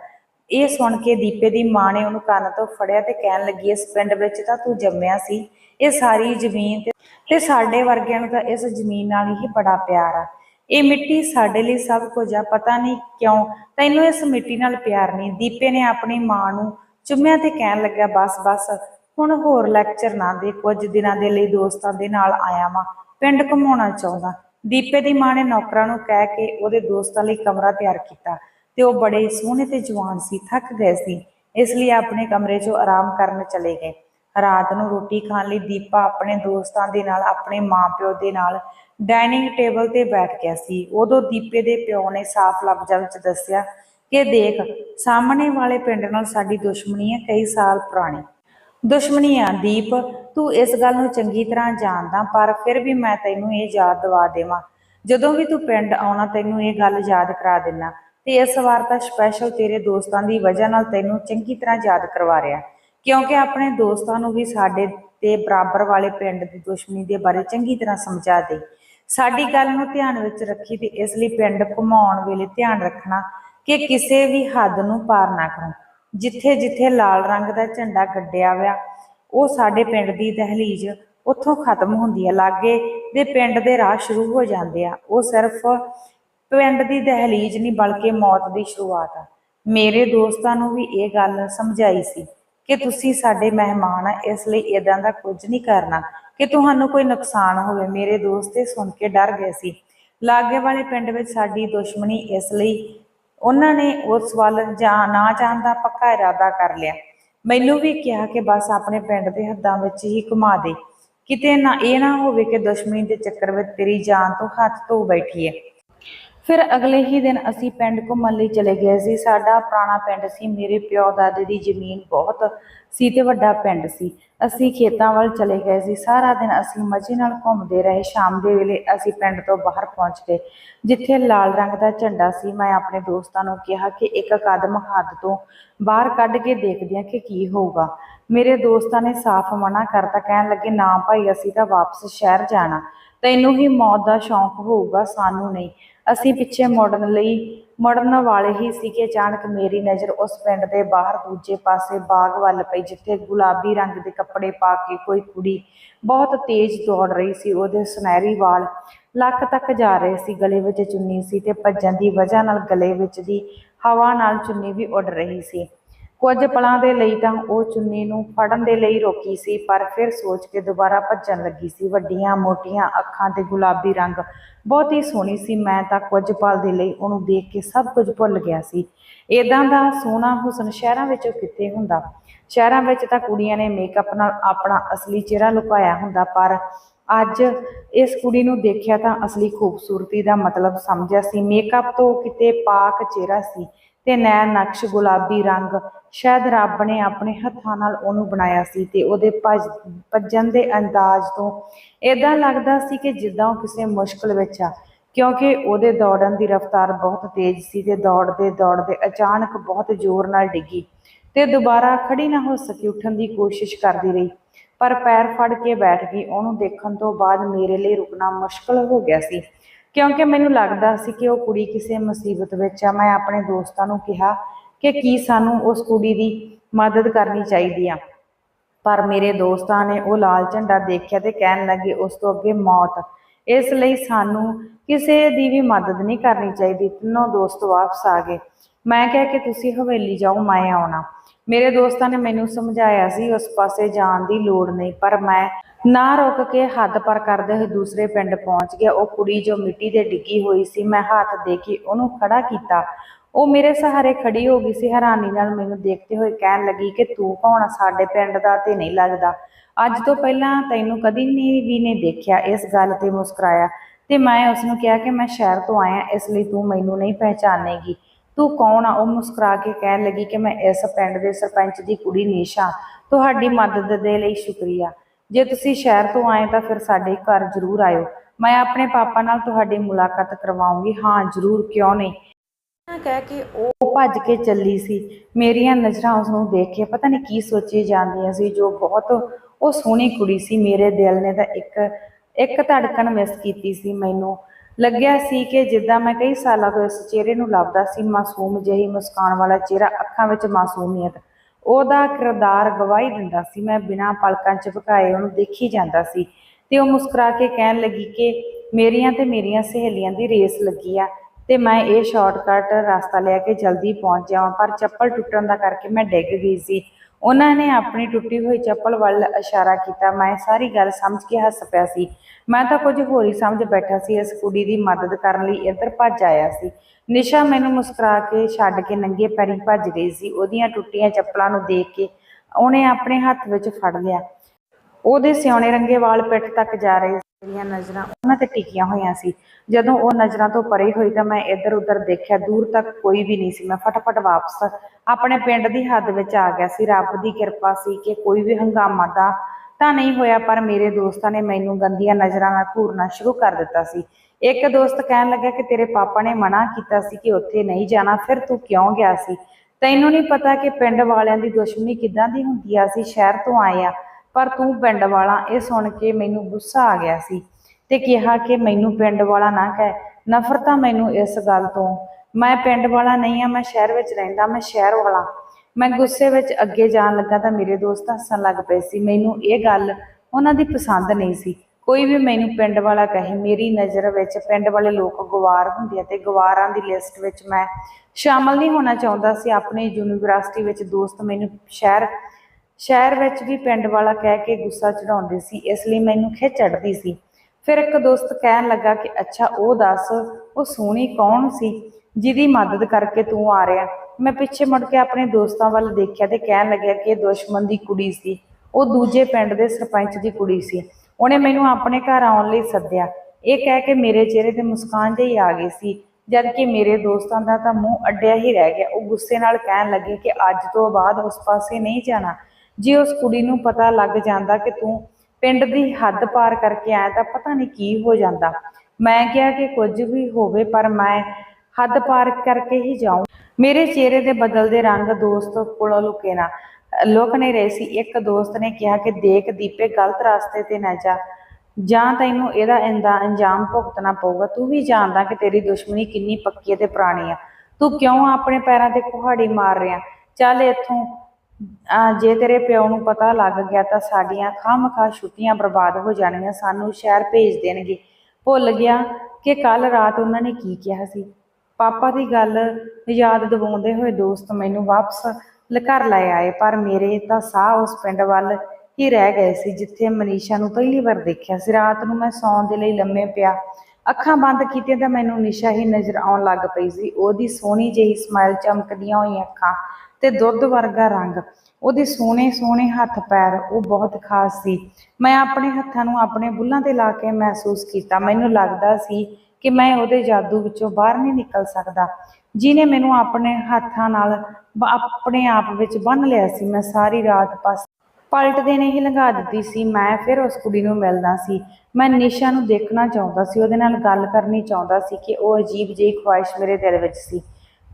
ਇਹ ਸੁਣ ਕੇ ਦੀਪੇ ਦੀ ਮਾਂ ਨੇ ਉਹਨੂੰ ਕੰਨ ਤੋਂ ਫੜਿਆ ਤੇ ਕਹਿਣ ਲੱਗੀ, ਇਸ ਪਿੰਡ ਵਿੱਚ ਤਾਂ ਤੂੰ ਜੰਮਿਆ ਸੀ। ਇਹ ਸਾਰੀ ਜ਼ਮੀਨ ਤੇ ਸਾਡੇ ਵਰਗਿਆਂ ਨੂੰ ਤਾਂ ਇਸ ਜ਼ਮੀਨ ਨਾਲ ਹੀ ਬੜਾ ਪਿਆਰ ਆ। ਇਹ ਮਿੱਟੀ ਸਾਡੇ ਲਈ ਸਭ ਕੁਝ ਆ, ਪਤਾ ਨਹੀਂ ਕਿਉਂ ਤੈਨੂੰ ਇਸ ਮਿੱਟੀ ਨਾਲ ਪਿਆਰ ਨਹੀਂ ਦੀਪੇ ਨੇ ਆਪਣੀ ਮਾਂ ਨੂੰ ਚੁੰਮਿਆ ਤੇ ਕਹਿਣ ਲੱਗਾ ਬਸ ਬਸ, ਹੁਣ ਹੋਰ ਲੈਕਚਰ ਨਾ ਦੇ, ਕੁਝ ਦਿਨਾਂ ਦੇ ਲਈ ਦੋਸਤਾਂ ਦੇ ਨਾਲ ਆਇਆ ਵਾਂ। ਪਿੰਡ ਘੁਮਾਉਣਾ ਚਾਹੁੰਦਾ। ਦੀਪੇ ਦੀ ਮਾਂ ਨੇ ਨੌਕਰਾਂ ਨੂੰ ਕਹਿ ਕੇ ਉਹਦੇ ਦੋਸਤਾਂ ਲਈ ਕਮਰਾ ਤਿਆਰ ਕੀਤਾ ਤੇ ਉਹ ਬੜੇ ਸੋਹਣੇ ਤੇ ਜਵਾਨ ਸੀ, ਥੱਕ ਗਏ ਸੀ। ਇਸ ਲਈ ਆਪਣੇ ਕਮਰੇ 'ਚੋਂ ਆਰਾਮ ਕਰਨ ਚਲੇ ਗਏ। ਰਾਤ ਨੂੰ ਰੋਟੀ ਖਾਣ ਲਈ ਦੀਪਾ ਆਪਣੇ ਦੋਸਤਾਂ ਦੇ ਨਾਲ, ਆਪਣੇ ਮਾਪਿਓ ਦੇ ਨਾਲ ਡਾਈਨਿੰਗ ਟੇਬਲ ਤੇ ਬੈਠ ਗਿਆ ਸੀ। ਉਦੋਂ ਦੀਪੇ ਦੇ ਪਿਓ ਨੇ ਸਾਫ਼ ਲਫ਼ਜ਼ਾਂ ਵਿੱਚ ਦੱਸਿਆ ਕਿ ਦੇਖ, ਸਾਹਮਣੇ ਵਾਲੇ ਪਿੰਡ ਨਾਲ ਸਾਡੀ ਦੁਸ਼ਮਣੀ ਹੈ ਕਈ ਸਾਲ ਪੁਰਾਣੀ। ਦੁਸ਼ਮਣੀ ਆ ਦੀਪ, ਤੂੰ ਇਸ ਗੱਲ ਨੂੰ ਚੰਗੀ ਤਰ੍ਹਾਂ ਜਾਣਦਾ, ਪਰ ਫਿਰ ਵੀ ਮੈਂ ਤੈਨੂੰ ਇਹ ਯਾਦ ਦਿਵਾ ਦੇਵਾਂ। ਜਦੋਂ ਵੀ ਤੂੰ ਪਿੰਡ ਆਉਣਾ, ਤੈਨੂੰ ਇਹ ਗੱਲ ਯਾਦ ਕਰਾ ਦੇਣਾ ਤੇ ਇਸ ਵਾਰ ਤਾਂ ਸਪੈਸ਼ਲ ਤੇਰੇ ਦੋਸਤਾਂ ਦੀ ਵਜ੍ਹਾ ਨਾਲ ਤੈਨੂੰ ਚੰਗੀ ਤਰ੍ਹਾਂ ਯਾਦ ਕਰਵਾ ਰਿਹਾ। ਕਿਉਂਕਿ ਆਪਣੇ ਦੋਸਤਾਂ ਨੂੰ ਵੀ ਸਾਡੇ ਤੇ ਬਰਾਬਰ ਵਾਲੇ ਪਿੰਡ ਦੀ ਦੁਸ਼ਮਣੀ ਦੇ ਬਾਰੇ ਚੰਗੀ ਤਰ੍ਹਾਂ ਸਮਝਾ ਦੇ। ਸਾਡੀ ਗੱਲ ਨੂੰ ਧਿਆਨ ਵਿੱਚ ਰੱਖੀ ਤੇ ਇਸ ਲਈ ਪਿੰਡ ਘੁਮਾਉਣ ਵੇਲੇ ਧਿਆਨ ਰੱਖਣਾ ਕਿ ਕਿਸੇ ਵੀ ਹੱਦ ਨੂੰ ਪਾਰ ਨਾ ਕਰੋ। ਜਿੱਥੇ ਜਿੱਥੇ ਲਾਲ ਰੰਗ ਦਾ ਝੰਡਾ ਗੱਡਿਆ ਹੋਇਆ, ਉਹ ਸਾਡੇ ਪਿੰਡ ਦੀ ਦਹਲੀਜ਼ ਉੱਥੋਂ ਖਤਮ ਹੁੰਦੀ ਹੈ, ਲਾਗੇ ਦੇ ਪਿੰਡ ਦੇ ਰਾਹ ਸ਼ੁਰੂ ਹੋ ਜਾਂਦੇ ਆ। ਉਹ ਸਿਰਫ ਪਿੰਡ ਦੀ ਦਹਲੀਜ਼ ਨਹੀਂ, ਬਲਕਿ ਮੌਤ ਦੀ ਸ਼ੁਰੂਆਤ ਆ। ਮੇਰੇ ਦੋਸਤਾਂ ਨੂੰ ਵੀ ਇਹ ਗੱਲ ਸਮਝਾਈ ਸੀ ਕਿ ਤੁਸੀਂ ਸਾਡੇ ਮਹਿਮਾਨ ਆ, ਇਸ ਲਈ ਇਦਾਂ ਦਾ ਕੁਝ ਨਹੀਂ ਕਰਨਾ, ਕਿ ਤੁਹਾਨੂੰ ਕੋਈ ਨੁਕਸਾਨ ਹੋਵੇ। ਮੇਰੇ ਦੋਸਤ ਇਹ ਸੁਣ ਕੇ ਡਰ ਗਏ ਸੀ। ਲਾਗੇ ਵਾਲੇ ਪਿੰਡ ਵਿੱਚ ਸਾਡੀ ਦੁਸ਼ਮਣੀ ਇਸ ਲਈ ਉਹਨਾਂ ਨੇ ਉਸ ਵੱਲ ਜਾ ਨਾ ਜਾਣ ਦਾ ਪੱਕਾ ਇਰਾਦਾ ਕਰ ਲਿਆ। ਮੈਨੂੰ ਵੀ ਕਿਹਾ ਕਿ ਬਸ ਆਪਣੇ ਪਿੰਡ ਦੇ ਹੱਦਾਂ ਵਿੱਚ ਹੀ ਘੁਮਾ ਦੇ। ਕਿਤੇ ਨਾ ਇਹ ਨਾ ਹੋਵੇ ਕਿ ਦੁਸ਼ਮਣੀ ਦੇ ਚੱਕਰ ਵਿੱਚ ਤੇਰੀ ਜਾਨ ਤੋਂ ਹੱਥ ਧੋ ਬੈਠੀ ਹੈ। ਫਿਰ ਅਗਲੇ ਹੀ ਦਿਨ ਅਸੀਂ ਪਿੰਡ ਘੁੰਮਣ ਲਈ ਚਲੇ ਗਏ ਸੀ। ਸਾਡਾ ਪੁਰਾਣਾ ਪਿੰਡ ਸੀ, ਮੇਰੇ ਪਿਓ ਦਾਦੇ ਦੀ ਜ਼ਮੀਨ ਬਹੁਤ ਸੀ ਤੇ ਵੱਡਾ ਪਿੰਡ ਸੀ। ਅਸੀਂ ਖੇਤਾਂ ਵੱਲ ਚਲੇ ਗਏ ਸੀ। ਸਾਰਾ ਦਿਨ ਅਸੀਂ ਮਜ਼ੇ ਨਾਲ ਘੁੰਮਦੇ ਰਹੇ। ਸ਼ਾਮ ਦੇ ਵੇਲੇ ਅਸੀਂ ਪਿੰਡ ਤੋਂ ਬਾਹਰ ਪਹੁੰਚ ਗਏ, ਜਿੱਥੇ ਲਾਲ ਰੰਗ ਦਾ ਝੰਡਾ ਸੀ। ਮੈਂ ਆਪਣੇ ਦੋਸਤਾਂ ਨੂੰ ਕਿਹਾ ਕਿ ਇੱਕ ਕਦਮ ਹੱਦ ਤੋਂ ਬਾਹਰ ਕੱਢ ਕੇ ਦੇਖਦੇ ਹਾਂ ਕਿ ਕੀ ਹੋਊਗਾ। ਮੇਰੇ ਦੋਸਤਾਂ ਨੇ ਸਾਫ਼ ਮਨਾ ਕਰਤਾ, ਕਹਿਣ ਲੱਗੇ, ਨਾ ਭਾਈ, ਅਸੀਂ ਤਾਂ ਵਾਪਸ ਸ਼ਹਿਰ ਜਾਣਾ। ਤੈਨੂੰ ਹੀ ਮੌਤ ਦਾ ਸ਼ੌਂਕ ਹੋਊਗਾ, ਸਾਨੂੰ ਨਹੀਂ। ਅਸੀਂ ਪਿੱਛੇ ਮੁੜਨ ਲਈ ਮੁੜਨ ਵਾਲੇ ਹੀ ਸੀ ਕਿ ਅਚਾਨਕ ਮੇਰੀ ਨਜ਼ਰ ਉਸ ਪਿੰਡ ਦੇ ਬਾਹਰ ਦੂਜੇ ਪਾਸੇ ਬਾਗ ਵੱਲ ਪਈ, ਜਿੱਥੇ ਗੁਲਾਬੀ ਰੰਗ ਦੇ ਕੱਪੜੇ ਪਾ ਕੇ ਕੋਈ ਕੁੜੀ ਬਹੁਤ ਤੇਜ਼ ਦੌੜ ਰਹੀ ਸੀ। ਉਹਦੇ ਸੁਨਹਿਰੀ ਵਾਲ ਲੱਕ ਤੱਕ ਜਾ ਰਹੇ ਸੀ, ਗਲੇ ਵਿੱਚ ਚੁੰਨੀ ਸੀ ਤੇ ਭੱਜਣ ਦੀ ਵਜ੍ਹਾ ਨਾਲ ਗਲੇ ਵਿੱਚ ਦੀ ਹਵਾ ਨਾਲ ਚੁੰਨੀ ਵੀ ਉੱਡ ਰਹੀ ਸੀ। ਕੁਝ ਪਲਾਂ ਦੇ ਲਈ ਤਾਂ ਉਹ ਚੁੰਨੀ ਨੂੰ ਫੜਨ ਦੇ ਲਈ ਰੋਕੀ ਸੀ, ਪਰ ਫਿਰ ਸੋਚ ਕੇ ਦੁਬਾਰਾ ਭੱਜਣ ਲੱਗੀ ਸੀ। ਵੱਡੀਆਂ, ਮੋਟੀਆਂ ਅੱਖਾਂ ਤੇ ਗੁਲਾਬੀ ਰੰਗ ਬਹੁਤ ਹੀ ਸੋਹਣੀ ਸੀ। ਮੈਂ ਤਾਂ ਕੁਝ ਪਲ ਦੇ ਲਈ ਉਹਨੂੰ ਦੇਖ ਕੇ ਸਭ ਕੁਝ ਭੁੱਲ ਗਿਆ ਸੀ। ਇਦਾਂ ਦਾ ਸੋਹਣਾ ਹੁਸਨ ਸ਼ਹਿਰਾਂ ਵਿੱਚ ਕਿੱਥੇ ਹੁੰਦਾ? ਸ਼ਹਿਰਾਂ ਵਿੱਚ ਤਾਂ ਕੁੜੀਆਂ ਨੇ ਮੇਕਅਪ ਨਾਲ ਆਪਣਾ ਅਸਲੀ ਚਿਹਰਾ ਲੁਕਾਇਆ ਹੁੰਦਾ, ਪਰ ਅੱਜ ਇਸ ਕੁੜੀ ਨੂੰ ਦੇਖਿਆ ਤਾਂ ਅਸਲੀ ਖੂਬਸੂਰਤੀ ਦਾ ਮਤਲਬ ਸਮਝਿਆ ਸੀ। ਮੇਕਅਪ ਤੋਂ ਕਿਤੇ ਪਾਕ ਚਿਹਰਾ ਸੀ। ਤੇ ਨੈਣ ਨਕਸ਼ ਗੁਲਾਬੀ ਰੰਗ ਸ਼ਾਇਦ ਰੱਬ ਨੇ ਆਪਣੇ ਹੱਥਾਂ ਨਾਲ ਉਹਨੂੰ ਬਣਾਇਆ ਸੀ ਤੇ ਉਹਦੇ ਭੱਜ ਭੱਜਣ ਦੇ ਅੰਦਾਜ਼ ਤੋਂ ਇਦਾਂ ਲੱਗਦਾ ਸੀ ਕਿ ਜਿੱਦਾਂ ਉਹ ਕਿਸੇ ਮੁਸ਼ਕਲ ਵਿੱਚ ਆ, ਕਿਉਂਕਿ ਉਹਦੇ ਦੌੜਨ ਦੀ ਰਫ਼ਤਾਰ ਬਹੁਤ ਤੇਜ਼ ਸੀ ਤੇ ਦੌੜਦੇ ਦੌੜਦੇ ਅਚਾਨਕ ਬਹੁਤ ਜ਼ੋਰ ਨਾਲ ਡਿੱਗੀ ਤੇ ਦੁਬਾਰਾ ਖੜੀ ਨਾ ਹੋ ਸਕੀ, ਉੱਠਣ ਦੀ ਕੋਸ਼ਿਸ਼ ਕਰਦੀ ਰਹੀ, ਪਰ ਪੈਰ ਫੜ ਕੇ ਬੈਠ ਗਈ। ਉਹਨੂੰ ਦੇਖਣ ਤੋਂ ਬਾਅਦ ਮੇਰੇ ਲਈ ਰੁਕਣਾ ਮੁਸ਼ਕਲ ਹੋ ਗਿਆ ਸੀ। ਕਿਉਂਕਿ ਮੈਨੂੰ ਲੱਗਦਾ ਸੀ ਕਿ ਉਹ ਕੁੜੀ ਕਿਸੇ ਮੁਸੀਬਤ ਵਿੱਚ ਆ। ਮੈਂ ਆਪਣੇ ਦੋਸਤਾਂ ਨੂੰ ਕਿਹਾ ਕਿ ਕੀ ਸਾਨੂੰ ਉਸ ਕੁੜੀ ਦੀ ਮਦਦ ਕਰਨੀ ਚਾਹੀਦੀ ਆ। ਪਰ ਮੇਰੇ ਦੋਸਤਾਂ ਨੇ ਉਹ ਲਾਲ ਝੰਡਾ ਦੇਖਿਆ ਤੇ ਕਹਿਣ ਲੱਗੇ, ਉਸ ਤੋਂ ਅੱਗੇ ਮੌਤ। ਇਸ ਲਈ ਸਾਨੂੰ ਕਿਸੇ ਦੀ ਵੀ ਮਦਦ ਨਹੀਂ ਕਰਨੀ ਚਾਹੀਦੀ। ਤਿੰਨੋਂ ਦੋਸਤ ਵਾਪਸ ਆ ਗਏ। ਮੈਂ ਕਿਹਾ ਕਿ ਤੁਸੀਂ ਹਵੇਲੀ ਜਾਓ, ਮੈਂ ਆਉਣਾ। ਮੇਰੇ ਦੋਸਤਾਂ ਨੇ ਮੈਨੂੰ ਸਮਝਾਇਆ ਸੀ, ਉਸ ਪਾਸੇ ਜਾਣ ਦੀ ਲੋੜ ਨਹੀਂ, ਪਰ ਮੈਂ ਨਾ ਰੁਕ ਕੇ ਹੱਦ ਪਰ ਕਰਦੇ ਹੋਏ ਦੂਸਰੇ ਪਿੰਡ ਪਹੁੰਚ ਗਿਆ। ਉਹ ਕੁੜੀ ਜੋ ਮਿੱਟੀ ਦੇ ਡਿੱਗੀ ਹੋਈ ਸੀ, ਮੈਂ ਹੱਥ ਦੇ ਕੇ ਉਹਨੂੰ ਖੜਾ ਕੀਤਾ। ਉਹ ਮੇਰੇ ਸਹਾਰੇ ਖੜੀ ਹੋ ਗਈ ਸੀ। ਹੈਰਾਨੀ ਨਾਲ ਮੈਨੂੰ ਦੇਖਦੇ ਹੋਏ ਕਹਿਣ ਲੱਗੀ ਕਿ ਤੂੰ ਕੌਣ ਸਾਡੇ ਪਿੰਡ ਦਾ ਤੇ ਨਹੀਂ ਲੱਗਦਾ। ਅੱਜ ਤੋਂ ਪਹਿਲਾਂ ਤੈਨੂੰ ਕਦੀ ਨਹੀਂ ਵੀ ਨੇ ਦੇਖਿਆ। ਇਸ ਗੱਲ ਤੇ ਮੁਸਕਰਾਇਆ ਤੇ ਮੈਂ ਉਸ ਨੂੰ ਕਿਹਾ ਕਿ ਮੈਂ ਸ਼ਹਿਰ ਤੋਂ ਆਇਆ, ਇਸ ਲਈ ਤੂੰ ਮੈਨੂੰ ਨਹੀਂ ਪਹਿਚਾਨੇਗੀ। ਤੂੰ ਕੌਣ ਆ? ਉਹ ਮੁਸਕਰਾ ਕੇ ਕਹਿਣ ਲੱਗੀ ਕਿ ਮੈਂ ਇਸ ਪਿੰਡ ਦੇ ਸਰਪੰਚ ਦੀ ਕੁੜੀ ਨੀਸ਼ਾ। ਤੁਹਾਡੀ ਮਦਦ ਦੇ ਲਈ ਸ਼ੁਕਰੀਆ। ਜੇ ਤੁਸੀਂ ਸ਼ਹਿਰ ਤੋਂ ਆਏ ਤਾਂ ਫਿਰ ਸਾਡੇ ਘਰ ਜ਼ਰੂਰ ਆਇਓ। ਮੈਂ ਆਪਣੇ ਪਾਪਾ ਨਾਲ ਤੁਹਾਡੀ ਮੁਲਾਕਾਤ ਕਰਵਾਉਂਗੀ। ਹਾਂ ਜ਼ਰੂਰ ਕਿਉਂ ਨਹੀਂ? ਕਹਿ ਕੇ ਉਹ ਭੱਜ ਕੇ ਚੱਲੀ ਸੀ। ਮੇਰੀਆਂ ਨਜ਼ਰਾਂ ਉਸ ਨੂੰ ਦੇਖ ਕੇ ਪਤਾ ਨਹੀਂ ਕੀ ਸੋਚੀ ਜਾਂਦੀਆਂ ਸੀ ਜੋ ਬਹੁਤ ਉਹ ਸੋਹਣੀ ਕੁੜੀ ਸੀ। ਮੇਰੇ ਦਿਲ ਨੇ ਤਾਂ ਇੱਕ ਇੱਕ ਧੜਕਣ ਮਿਸ ਕੀਤੀ ਸੀ ਮੈਨੂੰ। ਲੱਗਿਆ ਸੀ ਕਿ ਜਿੱਦਾਂ ਮੈਂ ਕਈ ਸਾਲਾਂ ਤੋਂ ਇਸ ਚਿਹਰੇ ਨੂੰ ਲੱਭਦਾ ਸੀ ਮਾਸੂਮ ਜਿਹੀ ਮੁਸਕਾਨ ਵਾਲਾ ਚਿਹਰਾ ਅੱਖਾਂ ਵਿੱਚ ਮਾਸੂਮੀਅਤ। ਉਹਦਾ ਕਿਰਦਾਰ ਗਵਾਹੀ ਦਿੰਦਾ ਸੀ। ਮੈਂ ਬਿਨਾਂ ਪਲਕਾਂ ਝਪਕਾਏ ਉਹਨੂੰ ਦੇਖੀ ਜਾਂਦਾ ਸੀ ਤੇ ਉਹ ਮੁਸਕਰਾ ਕੇ ਕਹਿਣ ਲੱਗੀ ਕਿ ਮੇਰੀਆਂ ਤੇ ਮੇਰੀਆਂ ਸਹੇਲੀਆਂ ਦੀ ਰੇਸ ਲੱਗੀ ਆ ਤੇ ਮੈਂ ਇਹ ਸ਼ਾਰਟਕਟ ਰਸਤਾ ਲੈ ਕੇ ਜਲਦੀ ਪਹੁੰਚ ਜਾਵਾਂ, ਪਰ ਚੱਪਲ ਟੁੱਟਣ ਦਾ ਕਰਕੇ ਮੈਂ ਡਿੱਗ ਗਈ ਸੀ। ਉਹਨਾਂ ਨੇ ਆਪਣੀ ਟੁੱਟੀ ਹੋਈ ਚੱਪਲ ਵੱਲ ਇਸ਼ਾਰਾ ਕੀਤਾ। ਮੈਂ ਸਾਰੀ ਗੱਲ ਸਮਝ ਕੇ ਹੱਸ ਪਿਆ ਸੀ। ਮੈਂ ਤਾਂ ਕੁਝ ਹੋਰ ਹੀ ਸਮਝ ਬੈਠਾ ਸੀ। ਇਸ ਕੁੜੀ ਦੀ ਮਦਦ ਕਰਨ ਲਈ ਇੱਧਰ ਭੱਜ ਆਇਆ ਸੀ। ਨਿਸ਼ਾ ਮੈਨੂੰ ਮੁਸਕਰਾ ਕੇ ਛੱਡ ਕੇ ਨੰਗੇ ਪੈਰੀਂ ਭੱਜ ਗਈ ਸੀ। ਉਹਦੀਆਂ ਟੁੱਟੀਆਂ ਚੱਪਲਾਂ ਨੂੰ ਦੇਖ ਕੇ ਉਹਨੇ ਆਪਣੇ ਹੱਥ ਵਿੱਚ ਫੜ ਲਿਆ। ਉਹਦੇ ਸਿਉਣੇ ਰੰਗੇ ਵਾਲ ਪਿੱਠ ਤੱਕ ਜਾ ਰਹੇ ਸੀ ਨਜ਼ਰਾਂ ਉਹਨਾਂ ਤੇ ਟਿਕੀਆਂ ਹੋਈਆਂ ਸੀ। ਜਦੋਂ ਉਹ ਨਜ਼ਰਾਂ ਤੋਂ ਪਰੇ ਹੋਈ ਤਾਂ ਮੈਂ ਇੱਧਰ ਉੱਧਰ ਦੇਖਿਆ, ਦੂਰ ਤੱਕ ਕੋਈ ਵੀ ਨਹੀਂ ਸੀ। ਮੈਂ ਫਟਾਫਟ ਵਾਪਸ ਆਪਣੇ ਪਿੰਡ ਦੀ ਹੱਦ ਵਿੱਚ ਆ ਗਿਆ ਸੀ। ਰੱਬ ਦੀ ਕਿਰਪਾ ਸੀ ਕਿ ਕੋਈ ਵੀ ਹੰਗਾਮਾ ਦਾ ਤਾਂ ਨਹੀਂ ਹੋਇਆ, ਪਰ ਮੇਰੇ ਦੋਸਤਾਂ ਨੇ ਮੈਨੂੰ ਗੰਦੀਆਂ ਨਜ਼ਰਾਂ ਨਾਲ ਘੂਰਨਾ ਸ਼ੁਰੂ ਕਰ ਦਿੱਤਾ ਸੀ। ਇੱਕ ਦੋਸਤ ਕਹਿਣ ਲੱਗਾ ਕਿ ਤੇਰੇ ਪਾਪਾ ਨੇ ਮਨਾ ਕੀਤਾ ਸੀ ਕਿ ਉੱਥੇ ਨਹੀਂ ਜਾਣਾ, ਫਿਰ ਤੂੰ ਕਿਉਂ ਗਿਆ ਸੀ? ਤੈਨੂੰ ਨਹੀਂ ਪਤਾ ਕਿ ਪਿੰਡ ਵਾਲਿਆਂ ਦੀ ਦੁਸ਼ਮਣੀ ਕਿੱਦਾਂ ਦੀ ਹੁੰਦੀ ਆ? ਸੀ ਸ਼ਹਿਰ ਤੋਂ ਆਏ ਆ। ਪਰ ਤੂੰ ਪਿੰਡ ਵਾਲਾ, ਇਹ ਸੁਣ ਕੇ ਮੈਨੂੰ ਗੁੱਸਾ ਆ ਗਿਆ ਸੀ ਤੇ ਕਿਹਾ ਕਿ ਮੈਨੂੰ ਪਿੰਡ ਵਾਲਾ ਨਾ ਕਹਿ। ਨਫ਼ਰਤ ਆ ਮੈਨੂੰ ਇਸ ਗੱਲ ਤੋਂ। ਮੈਂ ਪਿੰਡ ਵਾਲਾ ਨਹੀਂ ਆ, ਮੈਂ ਸ਼ਹਿਰ ਵਿੱਚ ਰਹਿੰਦਾ, ਮੈਂ ਸ਼ਹਿਰ ਵਾਲਾ। ਮੈਂ ਗੁੱਸੇ ਵਿੱਚ ਅੱਗੇ ਜਾਣ ਲੱਗਾ ਤਾਂ ਮੇਰੇ ਦੋਸਤ ਹੱਸਣ ਲੱਗ ਪਏ ਸੀ। ਮੈਨੂੰ ਇਹ ਗੱਲ ਉਹਨਾਂ ਦੀ ਪਸੰਦ ਨਹੀਂ ਸੀ। ਕੋਈ ਵੀ ਮੈਨੂੰ ਪਿੰਡ ਵਾਲਾ ਕਹੇ, ਮੇਰੀ ਨਜ਼ਰ ਵਿੱਚ ਪਿੰਡ ਵਾਲੇ ਲੋਕ ਗਵਾਰ ਹੁੰਦੇ ਆ ਤੇ ਗਵਾਰਾਂ ਦੀ ਲਿਸਟ ਵਿੱਚ ਮੈਂ ਸ਼ਾਮਲ ਨਹੀਂ ਹੋਣਾ ਚਾਹੁੰਦਾ ਸੀ। ਆਪਣੀ ਯੂਨੀਵਰਸਿਟੀ ਵਿੱਚ ਦੋਸਤ ਮੈਨੂੰ ਸ਼ਹਿਰ ਸ਼ਹਿਰ ਵਿੱਚ ਵੀ ਪਿੰਡ ਵਾਲਾ ਕਹਿ ਕੇ ਗੁੱਸਾ ਚੜਾਉਂਦੇ ਸੀ, ਇਸ ਲਈ ਮੈਨੂੰ ਖਿੱਚ ਚੜਦੀ ਸੀ। ਫਿਰ ਇੱਕ ਦੋਸਤ ਕਹਿਣ ਲੱਗਾ ਕਿ, ਅੱਛਾ, ਉਹ ਦੱਸ, ਉਹ ਸੋਹਣੀ ਕੌਣ ਸੀ ਜਿਹਦੀ ਮਦਦ ਕਰਕੇ ਤੂੰ ਆ ਰਿਹਾ? ਮੈਂ ਪਿੱਛੇ ਮੁੜ ਕੇ ਆਪਣੇ ਦੋਸਤਾਂ ਵੱਲ ਦੇਖਿਆ ਤੇ ਕਹਿਣ ਲੱਗਿਆ ਕਿ ਇਹ ਦੁਸ਼ਮਣ ਦੀ ਕੁੜੀ ਸੀ। ਉਹ ਦੂਜੇ ਪਿੰਡ ਦੇ ਸਰਪੰਚ ਦੀ ਕੁੜੀ ਸੀ। ਉਹਨੇ ਮੈਨੂੰ ਆਪਣੇ ਘਰ ਆਉਣ ਲਈ ਸੱਦਿਆ। ਇਹ ਕਹਿ ਕੇ ਮੇਰੇ ਚਿਹਰੇ ਤੇ ਮੁਸਕਾਨ ਜਿਹੀ ਆ ਗਈ ਸੀ। ਜਦ ਕਿ ਮੇਰੇ ਦੋਸਤਾਂ ਦਾ ਤਾਂ ਮੂੰਹ ਅੱਡਿਆ ਹੀ ਰਹਿ ਗਿਆ। ਉਹ ਗੁੱਸੇ ਨਾਲ ਕਹਿਣ ਲੱਗੇ ਕਿ, ਅੱਜ ਤੋਂ ਬਾਅਦ ਉਸ ਪਾਸੇ ਨਹੀਂ ਜਾਣਾ। ਜੇ ਉਸ ਕੁੜੀ ਨੂੰ ਪਤਾ ਲੱਗ ਜਾਂਦਾ ਕਿ ਤੂੰ ਪਿੰਡ ਦੀ ਹੱਦ ਪਾਰ ਕਰਕੇ ਆਇਆ ਤਾਂ ਪਤਾ ਨਹੀਂ ਕੀ ਹੋ ਜਾਂਦਾ। ਮੈਂ ਕਿਹਾ ਕਿ ਕੁਝ ਵੀ ਹੋਵੇ ਪਰ ਮੈਂ ਹੱਦ ਪਾਰ ਕਰਕੇ ਹੀ ਜਾਊਂ। ਮੇਰੇ ਚਿਹਰੇ ਦੇ ਬਦਲਦੇ ਰੰਗ ਦੋਸਤ ਕੋਲੋਂ ਲੁਕੇ ਨਾ। ਲੁਕ ਨਹੀਂ ਰਹੇ ਸੀ। ਇੱਕ ਦੋਸਤ ਨੇ ਕਿਹਾ ਕਿ ਦੇਖ ਦੀਪੇ, ਗਲਤ ਰਸਤੇ ਤੇ ਨਾ ਜਾ। ਜਾਂ ਤੈਨੂੰ ਇਹਦਾ ਇੰਦਾ ਅੰਜਾਮ ਭੁਗਤਣਾ ਪਊਗਾ। ਤੂੰ ਵੀ ਜਾਣਦਾ ਕਿ ਤੇਰੀ ਦੁਸ਼ਮਣੀ ਕਿੰਨੀ ਪੱਕੀ ਅਤੇ ਪੁਰਾਣੀ ਆ। ਤੂੰ ਕਿਉਂ ਆਪਣੇ ਪੈਰਾਂ ਤੇ ਕੁਹਾੜੀ ਮਾਰ ਰਿਹਾ? ਚੱਲ ਇੱਥੋਂ ਜੇ ਤੇਰੇ ਪਿਓ ਨੂੰ ਪਤਾ ਲੱਗ ਗਿਆ ਤਾਂ ਸਾਡੀਆਂ ਖਾਮਖਾ ਛੁੱਟੀਆਂ ਬਰਬਾਦ ਹੋ ਜਾਣਗੀਆਂ ਸਾਨੂੰ ਸ਼ਹਿਰ ਭੇਜ ਦੇਣਗੇ। ਭੁੱਲ ਗਿਆ ਕਿ ਕੱਲ ਰਾਤ ਉਹਨਾਂ ਨੇ ਕੀ ਕਿਹਾ ਸੀ? ਪਾਪਾ ਦੀ ਗੱਲ ਯਾਦ ਦਿਵਾਉਂਦੇ ਹੋਏ ਦੋਸਤ ਮੈਨੂੰ ਵਾਪਸ ਘਰ ਲੈ ਆਏ, ਪਰ ਮੇਰੇ ਤਾਂ ਸਾਹ ਉਸ ਪਿੰਡ ਵੱਲ ਹੀ ਰਹਿ ਗਏ ਸੀ, ਜਿੱਥੇ ਮਨੀਸ਼ਾ ਨੂੰ ਪਹਿਲੀ ਵਾਰ ਦੇਖਿਆ ਸੀ। ਰਾਤ ਨੂੰ ਮੈਂ ਸੌਣ ਦੇ ਲਈ ਲੰਮੇ ਪਿਆ। ਅੱਖਾਂ ਬੰਦ ਕੀਤੀਆਂ ਤਾਂ ਮੈਨੂੰ ਨਿਸ਼ਾ ਹੀ ਨਜ਼ਰ ਆਉਣ ਲੱਗ ਪਈ ਸੀ। ਉਹਦੀ ਸੋਹਣੀ ਜਿਹੀ ਸਮਾਈਲ ਚਮਕਦੀਆਂ ਹੋਈਆਂ ਅੱਖਾਂ। ਤੇ ਦੁੱਧ ਵਰਗਾ ਰੰਗ। ਉਹਦੇ ਸੋਹਣੇ ਸੋਹਣੇ ਹੱਥ ਪੈਰ, ਉਹ ਬਹੁਤ ਖਾਸ ਸੀ। ਮੈਂ ਆਪਣੇ ਹੱਥਾਂ ਨੂੰ ਆਪਣੇ ਬੁੱਲਾਂ ਤੇ ਲਾ ਕੇ ਮਹਿਸੂਸ ਕੀਤਾ। ਮੈਨੂੰ ਲੱਗਦਾ ਸੀ ਕਿ ਮੈਂ ਉਹਦੇ ਜਾਦੂ ਵਿੱਚੋਂ ਬਾਹਰ ਨਹੀਂ ਨਿਕਲ ਸਕਦਾ। ਜਿਨੇ ਮੈਨੂੰ ਆਪਣੇ ਹੱਥਾਂ ਨਾਲ ਆਪਣੇ ਆਪ ਵਿੱਚ ਬੰਨ ਲਿਆ ਸੀ, ਮੈਂ ਸਾਰੀ ਰਾਤ ਪਾਸ ਪਲਟਦੇ ਨੇ ਹੀ ਲੰਘਾ ਦਿੱਤੀ ਸੀ। ਮੈਂ ਫਿਰ ਉਸ ਕੁੜੀ ਨੂੰ ਮਿਲਣਾ ਸੀ। ਮੈਂ ਨਿਸ਼ਾ ਨੂੰ ਦੇਖਣਾ ਚਾਹੁੰਦਾ ਸੀ। ਉਹਦੇ ਨਾਲ ਗੱਲ ਕਰਨੀ ਚਾਹੁੰਦਾ ਸੀ ਕਿ ਉਹ ਅਜੀਬ ਜਿਹੀ ਖੁਆਇਸ਼ ਮੇਰੇ ਦਿਲ ਵਿੱਚ ਸੀ।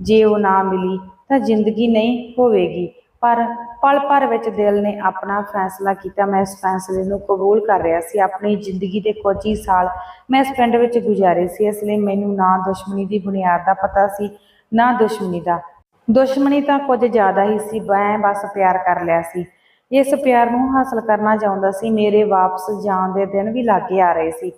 ਜੇ ਉਹ ਨਾ ਮਿਲੀ ਤਾਂ ਜ਼ਿੰਦਗੀ ਨਹੀਂ ਹੋਵੇਗੀ। ਪਰ ਪਲ ਭਰ ਵਿੱਚ ਦਿਲ ਨੇ ਆਪਣਾ ਫੈਸਲਾ ਕੀਤਾ। ਮੈਂ ਇਸ ਫੈਸਲੇ ਨੂੰ ਕਬੂਲ ਕਰ ਰਿਹਾ ਸੀ। ਆਪਣੀ ਜ਼ਿੰਦਗੀ ਦੇ ਕੁਝ ਹੀ ਸਾਲ ਮੈਂ ਇਸ ਪਿੰਡ ਵਿੱਚ ਗੁਜ਼ਾਰੇ ਸੀ। ਇਸ ਲਈ ਮੈਨੂੰ ਨਾ ਦੁਸ਼ਮਣੀ ਦੀ ਬੁਨਿਆਦ ਦਾ ਪਤਾ ਸੀ, ਨਾ ਦੁਸ਼ਮਣੀ ਦਾ। ਦੁਸ਼ਮਣੀ ਤਾਂ ਕੁਝ ਜ਼ਿਆਦਾ ਹੀ ਸੀ। ਮੈਂ ਬਸ ਪਿਆਰ ਕਰ ਲਿਆ ਸੀ। ਇਸ ਪਿਆਰ ਨੂੰ ਹਾਸਲ ਕਰਨਾ ਚਾਹੁੰਦਾ ਸੀ। ਮੇਰੇ ਵਾਪਸ ਜਾਣ ਦੇ ਦਿਨ ਵੀ ਲਾਗੇ ਆ ਰਹੇ ਸੀ।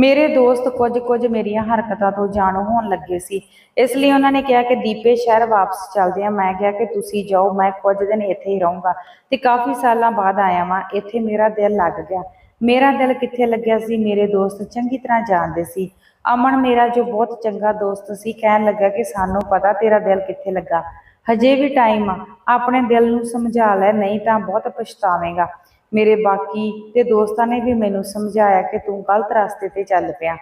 ਮੇਰੇ ਦੋਸਤ ਕੁਝ ਕੁਝ ਮੇਰੀਆਂ ਹਰਕਤਾਂ ਤੋਂ ਜਾਣੂ ਹੋਣ ਲੱਗੇ ਸੀ। ਇਸ ਲਈ ਉਹਨਾਂ ਨੇ ਕਿਹਾ ਕਿ ਦੀਪੇ, ਸ਼ਹਿਰ ਵਾਪਸ ਚੱਲਦੇ ਆ। ਮੈਂ ਕਿਹਾ ਕਿ ਤੁਸੀਂ ਜਾਓ, ਮੈਂ ਕੁਝ ਦਿਨ ਇੱਥੇ ਹੀ ਰਹੂੰਗਾ ਤੇ ਕਾਫੀ ਸਾਲਾਂ ਬਾਅਦ ਆਇਆ ਵਾਂ। ਇੱਥੇ ਮੇਰਾ ਦਿਲ ਲੱਗ ਗਿਆ। ਮੇਰਾ ਦਿਲ ਕਿੱਥੇ ਲੱਗਿਆ ਸੀ? ਮੇਰੇ ਦੋਸਤ ਚੰਗੀ ਤਰ੍ਹਾਂ ਜਾਣਦੇ ਸੀ। ਅਮਨ ਮੇਰਾ ਜੋ ਬਹੁਤ ਚੰਗਾ ਦੋਸਤ ਸੀ, ਕਹਿਣ ਲੱਗਾ ਕਿ ਸਾਨੂੰ ਪਤਾ ਤੇਰਾ ਦਿਲ ਕਿੱਥੇ ਲੱਗਾ। ਹਜੇ ਵੀ ਟਾਈਮ ਆ। ਆਪਣੇ ਦਿਲ ਨੂੰ ਸਮਝਾ ਲੈ, ਨਹੀਂ ਤਾਂ ਬਹੁਤ ਪਛਤਾਵੇਂਗਾ। ਮੇਰੇ ਬਾਕੀ ਤੇ ਦੋਸਤਾਂ ਨੇ ਵੀ ਮੈਨੂੰ ਸਮਝਾਇਆ ਕਿ ਤੂੰ ਗਲਤ ਰਸਤੇ ਤੇ ਚੱਲ ਪਿਆ।